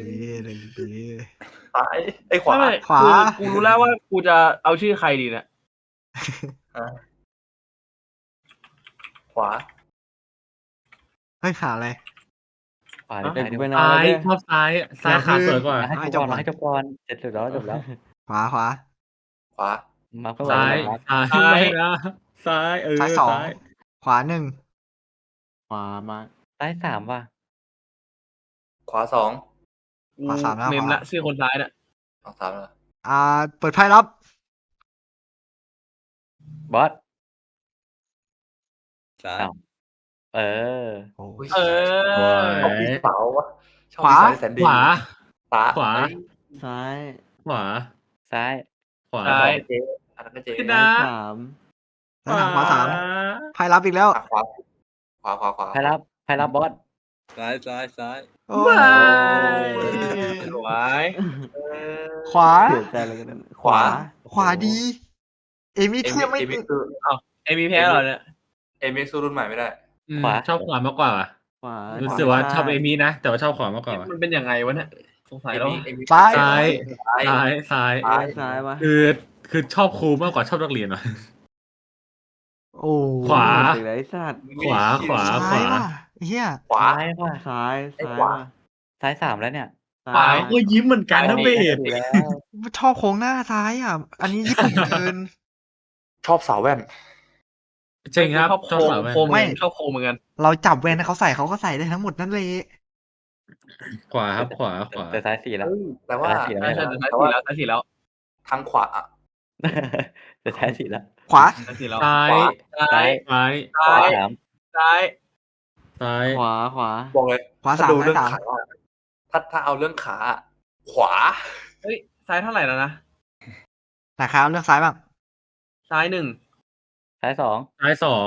Speaker 3: ดีดีดี
Speaker 2: ซ้ายไอ้ยขวา
Speaker 1: ไม่ไม่
Speaker 3: ขวา
Speaker 1: คือกูรู้แล้วว่ากูจะเอาชื่อใครดีเนี่ย
Speaker 2: อะขวา
Speaker 3: เฮ้ยขาอะไร
Speaker 7: ขวาได้
Speaker 4: เด็ก
Speaker 7: ไหม
Speaker 4: ไป
Speaker 7: เดี๋ยว
Speaker 4: นอน
Speaker 5: ซ้าย
Speaker 4: เลย
Speaker 5: ชอบซ้ายซ้ายขาสวยกว่า
Speaker 7: ให้จบก่อนให้จบก่อนเสร็จแล้วจบแล้ว
Speaker 3: ขวาขวา
Speaker 2: ขวา
Speaker 7: มาก็
Speaker 5: ซ้าย
Speaker 7: มา
Speaker 5: ซ้าย ไม่นะซ้ายเออ
Speaker 3: ซ้ายสอง
Speaker 5: ซ้าย
Speaker 3: ขวาหนึ่ง
Speaker 4: ขวามา
Speaker 7: ซ้ายสามว่ะ
Speaker 2: ขวาสอง
Speaker 3: ขวาสามแล้ว
Speaker 1: เมม
Speaker 3: ขวา
Speaker 1: ละชื่อคนซ้ายน่ะ
Speaker 2: สองสามแล้ว
Speaker 3: อ่า เปิดไพ่ลับ บ
Speaker 7: อส
Speaker 8: ซ้าย
Speaker 7: อ้าว เออ
Speaker 3: โอ้
Speaker 2: อุ้ย
Speaker 1: เอ
Speaker 5: สว
Speaker 1: อ
Speaker 2: ชอบพี่
Speaker 5: ย
Speaker 2: สาววะชอบ
Speaker 3: ขวา
Speaker 2: พี่สาวแสนดี
Speaker 5: ขวา
Speaker 2: ขวา
Speaker 5: ขวา
Speaker 4: ซ้าย
Speaker 5: ขวา
Speaker 7: ซ้าย
Speaker 5: ขวา
Speaker 1: ซ้าย
Speaker 2: เจ๊อันนั้นก็เจ๊
Speaker 5: ขึ้น
Speaker 2: นะ
Speaker 5: นะ
Speaker 4: สาม
Speaker 3: แล้วทางขวาสามไพ่ลับอีกแล้ว
Speaker 2: อะขวาขวาขวาขวา
Speaker 7: ใครรับใครรับบอส
Speaker 8: ซ้ายซ้ายซ้าย
Speaker 3: โอ้
Speaker 5: ว้าย
Speaker 1: สวย
Speaker 2: เออ
Speaker 3: ขวา
Speaker 4: เสียใจเลยกัน
Speaker 2: ขวา
Speaker 3: ขวาดี เอมี่เทียบไม่
Speaker 2: เอ
Speaker 3: ติ
Speaker 2: มี่
Speaker 3: ด
Speaker 2: คือ
Speaker 1: เอมีแพ้เหรอเนี่ย
Speaker 2: เอมี่สู้รุ่นใหม่ไม่ได้
Speaker 5: อืม
Speaker 7: ขวา
Speaker 5: ชอบขวามากกว่าว่ะ
Speaker 4: ขวา
Speaker 5: รู้สึกว่าชอบเอมี่นะ แต่ว่าชอบขวามากกว่าว่ะ
Speaker 1: มันเป็นยังไงวะเนี่ยสงสัยแล้ว
Speaker 2: เอมี่
Speaker 3: ซ้าย
Speaker 5: ซ้าย
Speaker 2: ซ้าย
Speaker 5: ซ้ายซ้าย
Speaker 4: ซ้ายซ้ายมา
Speaker 5: คือคือชอบครูมากกว่าชอบนักเรียนว่ะ
Speaker 3: โอ้
Speaker 5: ขวา
Speaker 4: ถึงไหนสัตว์
Speaker 5: ขวาขวา
Speaker 3: ซ้ายว่ะเฮีย
Speaker 2: ขวา
Speaker 7: ซ้ายว่ะ
Speaker 4: ซ้าย
Speaker 2: ไอ้
Speaker 4: ซ้าย
Speaker 2: ขวา
Speaker 4: มา
Speaker 7: ซ้ายสามแล้วเนี่ย
Speaker 5: ขวาก็ยิ้มเหมือนกันนะเบส
Speaker 7: อยู่แล้ว
Speaker 3: ชอบโค้งหน้าซ้ายอะ อันนี้ญี่ปุ่นเกิน
Speaker 2: ชอบสาวแว่น
Speaker 5: จริงครับ
Speaker 1: ชอบ
Speaker 5: ชอบ
Speaker 1: โคม
Speaker 5: สาวแว่น
Speaker 1: โคม
Speaker 3: ไม่
Speaker 1: ชอบโคมเหมือนกัน
Speaker 3: เราจับแวนให้เขาใส่เขาก็ใส่ได้ทั้งหมดนั่นเลย
Speaker 5: ขวาครับขวาขวา
Speaker 7: แต่ซ้ายสี่แล้ว
Speaker 2: เฮ้ยแต่ว่า
Speaker 7: ซ้ายสี่แล้ว
Speaker 1: ใช่
Speaker 7: ไม่
Speaker 1: ใช่
Speaker 7: ใช่
Speaker 1: ใช่ายสี่แล้วใช่ายสี่แล้ว
Speaker 2: ทางขวาอะ
Speaker 7: แต่ซ้ายสี่แล้ว
Speaker 3: ขวา
Speaker 1: ใช่ายสี่แล้ว
Speaker 5: ซ้าย
Speaker 1: ซ้าย
Speaker 5: ซ้าย
Speaker 7: ขวาสาม
Speaker 1: ซ้าย
Speaker 5: ซ้าย
Speaker 4: ขวาขวา
Speaker 2: บอกเลย
Speaker 3: ขวา
Speaker 2: ถ้า
Speaker 3: สาม
Speaker 2: ดู
Speaker 3: ซ้า
Speaker 2: เรื่
Speaker 3: ย
Speaker 2: อง
Speaker 3: สาม
Speaker 2: ขาอะถ้าถ้าเอาเรื่องขาอะขวา
Speaker 1: เฮ้ยซ้ายเท่าไหร่แล้วนะ
Speaker 3: แต่คราวเลือกซ้ายบ้าง
Speaker 1: ซ้ายหนึ่ง
Speaker 7: ซ้ายสอง
Speaker 5: ซ้ายสอง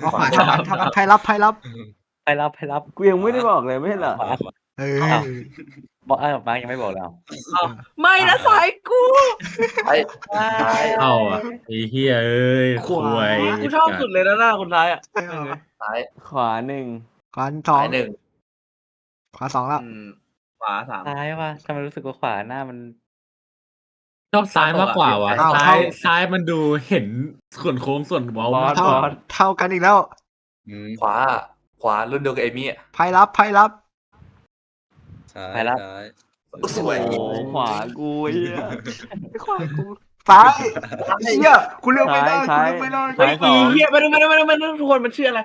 Speaker 3: เอาขวาเท่ากันเท่ากันใครรับใครรับ
Speaker 7: ไปรับไปรับ
Speaker 4: กูยังไม่ได้บอกเลยไม่ใช่เหรอ
Speaker 7: ขวา
Speaker 3: เออ
Speaker 7: อ้าวบอกเออมาร์คยังไม่บอกแล้ว
Speaker 1: ไม่นะซ้ายกู
Speaker 2: ซ้ายซ้าย
Speaker 5: เอาอะไอ้เฮียเอ้ย
Speaker 3: ขวา
Speaker 5: วย
Speaker 1: กูชอบสุดเลยนะหน้าคนซ้ายอะ
Speaker 3: ใช่เหรอ
Speaker 2: ซ้าย
Speaker 4: ขวาหนึ่ง
Speaker 3: ขวาสอง
Speaker 2: ซ้ายหนึ่ง
Speaker 3: ขวาสองแล้ว
Speaker 1: อืมขวาสาม
Speaker 7: ซ้ายว่ะทำไมรู้สึกว่าขวาหน้ามัน
Speaker 5: ชอบซ้ายมากกว่าว่ะ
Speaker 3: อ้าว
Speaker 5: ซ้า
Speaker 3: เข้า
Speaker 5: ยซ้ายมันดูเห็นส่วนโค้งส่วนเว้า
Speaker 4: บอ
Speaker 5: มา
Speaker 4: ส
Speaker 5: ก
Speaker 3: เท่าเท่ากันอีกแล้ว
Speaker 2: ขวา ขวารุ่นเดียวกับเอมี่อะ
Speaker 3: ไพ่รับไพ่รับ
Speaker 8: ซ้าย
Speaker 7: ไปละ
Speaker 8: ซ้าย
Speaker 2: สวย
Speaker 4: โอ้โหขวากูไอ้เหี้ย
Speaker 3: ขวากูซ้ายเฮียกูเลือกไม่ได้
Speaker 4: ซ้าย
Speaker 3: กูเลือกไม่ได้
Speaker 4: ซ้าย
Speaker 1: ไอ้เหี้ยไม่รู้ไม่รู้ไม่รู้ไม่รู้ทุกคนมันชื่ออะไร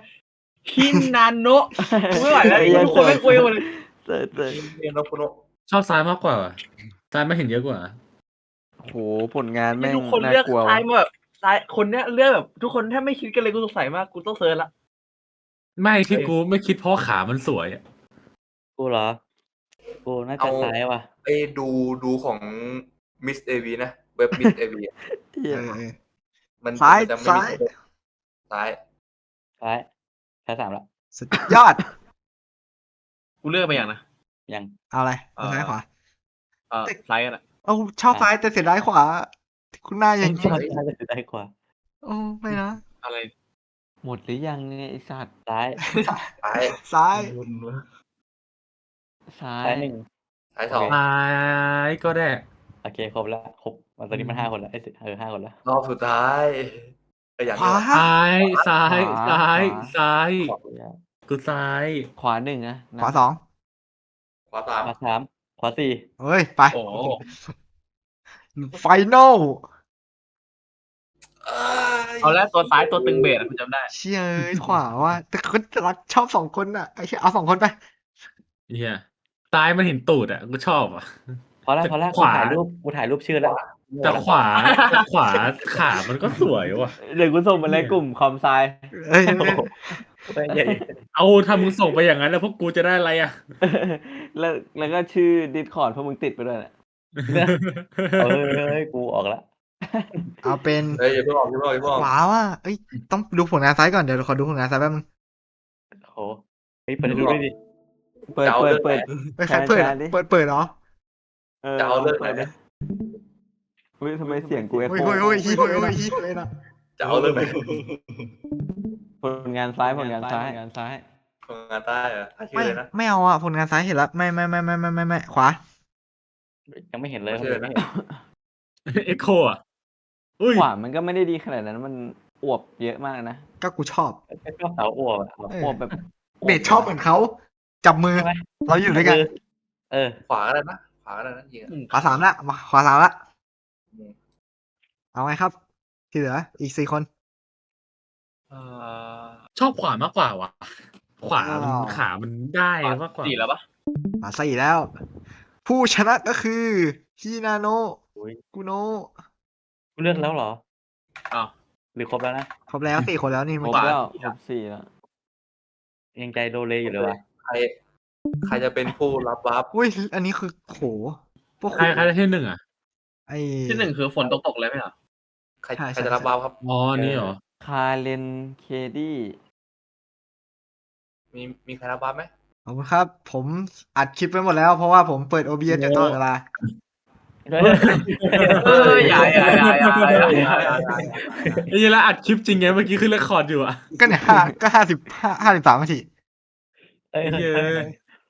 Speaker 1: คินนานโนะกูไม่ไหวแล้วทุกคนไม่คุยกันหมดเลย
Speaker 4: เสิร์ชเสิร์ช
Speaker 2: เรียนโนโคโนะ
Speaker 5: ชอบซ้ายมากกว่าว่ะซ้ายไม่เห็นเยอะกว่า
Speaker 4: โอ้โหผลงานแม่ง
Speaker 1: ทุกคน
Speaker 4: น่า
Speaker 1: เลือก
Speaker 4: กลัว
Speaker 1: ซ้า
Speaker 4: ว่ะ
Speaker 1: ยมาแบบซ้ายคนเนี้ยเลือกแบบ ทุกคนแทบไม่คิดกันเลยกูสงสัยมากกูต้องเซิร์ชละ
Speaker 5: ไม่ที่กูไม่คิดเพราะขามันสวยอะ
Speaker 7: กูเหรอ กูน่าจะซ้ายว่ะ
Speaker 2: ไอ้ดูดูของมิสเอวีนะเว็บมิสเอวี
Speaker 4: เหี้ย
Speaker 3: เออเออ
Speaker 2: มัน
Speaker 3: ซ้าย
Speaker 2: มันจะไม่
Speaker 3: ซ้าย
Speaker 2: มีซ้าย
Speaker 7: ซ้ายซ้ายสามแล้ว
Speaker 3: สุดยอด
Speaker 1: กูเลือกไปอย่างนะ
Speaker 7: ยัง
Speaker 3: เอาอะไร
Speaker 1: เอ่อ
Speaker 3: ซ้ายขวา
Speaker 1: เออซ้ายกันอะ
Speaker 3: เอาชอบซ้ายแต่เสียดายขวา คุณหน้าอย่างนี้
Speaker 7: ซ้ายซ้ายจะได้กว่า
Speaker 3: โอ้ไม่นะ
Speaker 1: อะไร
Speaker 4: หมดหรือยังเนี่ยไอสัตว์
Speaker 7: ซ้าย
Speaker 2: ซ้าย
Speaker 3: ซ้าย
Speaker 4: ซ้า
Speaker 7: ซ้ายยหนึ่ง
Speaker 2: ซ้ายสอง
Speaker 5: ซ้ายก็ได้
Speaker 7: โอเคครบแล้วครบตอนนี้มันห้าคนแล้วไอ้ยเออห้าคนแล้ว
Speaker 2: รอบสุดท้ายก็อย่าง
Speaker 3: ขวา
Speaker 2: นี้แหละ
Speaker 5: ซ้ายซ้ายซ้ายซ้าย
Speaker 7: ขวาแล้ว
Speaker 5: กูซ้าย
Speaker 4: ขวาหนึ่งนะ
Speaker 3: ขวาสอง
Speaker 2: ขวาสาม
Speaker 7: ขวาสาม ขวาสี่
Speaker 3: เฮ้ย ไป
Speaker 1: โอ้โห
Speaker 3: ไฟนอล
Speaker 2: เอ้ย
Speaker 1: เอาแล้วตัวซ้ายตัวตึงเบสอะคุณจำได้
Speaker 3: เชี่ยเอ้ยขวาว่าแต่คนรักชอบสองคนอะไอ้เชี่ยเอาสองคนไป
Speaker 5: เฮียซ้ายมันเห็นตูดอะกูชอบอะ
Speaker 7: พอแล้วพอแล้ว
Speaker 5: ข
Speaker 7: กู
Speaker 5: วา
Speaker 7: ถ่ายรูปกูถ่ายรูปชื่อแล้ว
Speaker 5: แต่ขวาแต่ขวาขามันก็สวยว่ะ
Speaker 4: เดี๋ยวกูส่งไปในกลุ่มคอมไซ
Speaker 3: เอ้ย
Speaker 7: เฮ้ยใหญ่
Speaker 5: เอาถ้ามึงส่งไปอย่างนั้น แล้วพวกกูจะได้อะไรอะ
Speaker 4: แล้วแล้วก็ชื่อดิสคอร์ดพวกมึงติดไปด้วยน่ะ
Speaker 7: เออเฮ้ยกูออกแล้ว
Speaker 3: เอาเป็น
Speaker 2: เฮ้ยอย่าเพิ่งออกอย่าเพิ่งออกอย่าเพิ่งออก
Speaker 3: ขวาว่าเอ้ยต้องดูผลงานซ้ายก่อนเดี๋ยวขอดูผลงานซ้ายแป๊บนึง
Speaker 7: โหเฮ้ยเปิดให้ดูด้วยดิ
Speaker 4: เปิด
Speaker 2: จะเอา
Speaker 4: เปิด
Speaker 2: เรื่องไหน
Speaker 4: เปิด
Speaker 3: เฮ้ยใครเปิด
Speaker 4: แชร์
Speaker 3: อะ
Speaker 4: ดิ
Speaker 3: เปิดเปิดเหรอ
Speaker 4: เออ
Speaker 2: จะเอาเรื่องไหน
Speaker 4: ปิดดิอุ้ยทำไมเสียงกูเอ็
Speaker 3: โอ้ยโอ้ยโอ้ยฮีโอ้ยโอ้ยฮีเลยนะ
Speaker 2: จะเอาเรื่องไหน
Speaker 4: ผลงานซ้ายผลงานซ้ายผลงานซ้าย
Speaker 2: ทำงานใต้เหรอถ้าชื่อ
Speaker 3: ไม่
Speaker 2: เลยนะ
Speaker 3: ไม่เอาอะผลงานซ้ายเห็นแล้วไม่ไม่ไม่ไม่ไม่ไม่ไม่ขวา
Speaker 7: ยังไม่เห็นเลย
Speaker 2: ไม่เชื่อนะ
Speaker 7: ไม่เห็น
Speaker 5: เอ็กโคอะอุ้ย
Speaker 4: ขวามันก็ไม่ได้ดีขนาดนั้นมันอวบเยอะมากนะ
Speaker 3: ก็กูชอบ
Speaker 7: ไม่ชอบสาวอ้วกอะ
Speaker 3: เออ
Speaker 4: อวบแบบ
Speaker 3: เบสชอบเหมือนเขาจับมือ
Speaker 7: ใช่ไหม
Speaker 3: เราอยู่ด้วยกัน
Speaker 7: เออ
Speaker 2: ขวาอะไรนะขวาอะไรนะยิงอะ
Speaker 3: ขวาสามละมาขวาสามละ
Speaker 2: อืม
Speaker 3: เอาไงครับ ที่เหลืออีกสี่คน
Speaker 1: เอ่อ
Speaker 5: ชอบขวามากกว่าว่ะขวามัน
Speaker 3: อ้าว
Speaker 5: ขามันได้มากกว่า
Speaker 1: สี่แล้วปะ
Speaker 3: มาสี่แล้ว ผู้ชนะก็คือฮินาโนะ
Speaker 7: อุ๊ย
Speaker 3: กุโนะ
Speaker 7: กูเลือกแล้วเหรอ
Speaker 1: อ้าว
Speaker 7: หรือครบแล้วนะ
Speaker 3: ครบแล้วสี่คนแล้วนี่
Speaker 4: ค
Speaker 3: เมื่
Speaker 4: ร
Speaker 3: อบกี้
Speaker 4: แล้วครบสี่แล้ว
Speaker 7: ยังใจโดเลอยู่เลยวะ
Speaker 2: ใครใครจะเป็นผู้รับวับ
Speaker 3: อุ้ยอันนี้คือโหพวก
Speaker 5: ใครใครได้ที่หนึ่งอะ
Speaker 3: ไอ้
Speaker 1: ที่หนึ่งคือฝนตกตกๆเลยไหมอะ
Speaker 2: ใคร
Speaker 3: ใช่
Speaker 2: ใคร
Speaker 3: ใช่
Speaker 2: จะรับวับครับ
Speaker 5: อ๋อนี่เหรอ
Speaker 4: คาเลนเคดี้
Speaker 2: มีมีครรับบัฟไหม
Speaker 3: ขอบคุณครับ ผมอัดคลิปไปหมดแล้ว เพราะว่าผมเปิดโอเบียจะต้องเวลา
Speaker 1: เอออย่าอย่าอย่าอย่าอย่า
Speaker 5: ไอ้เหี้ยแล้วอัดคลิปจริงไงเมื่อกี้ขึ้นเรคคอร์ดอยู่อะ
Speaker 3: ก็เนี่ยห้าก็ห้าสิบห้าห้าสิบสามนาที
Speaker 7: เอ้ย
Speaker 5: ไอ้เหี้ย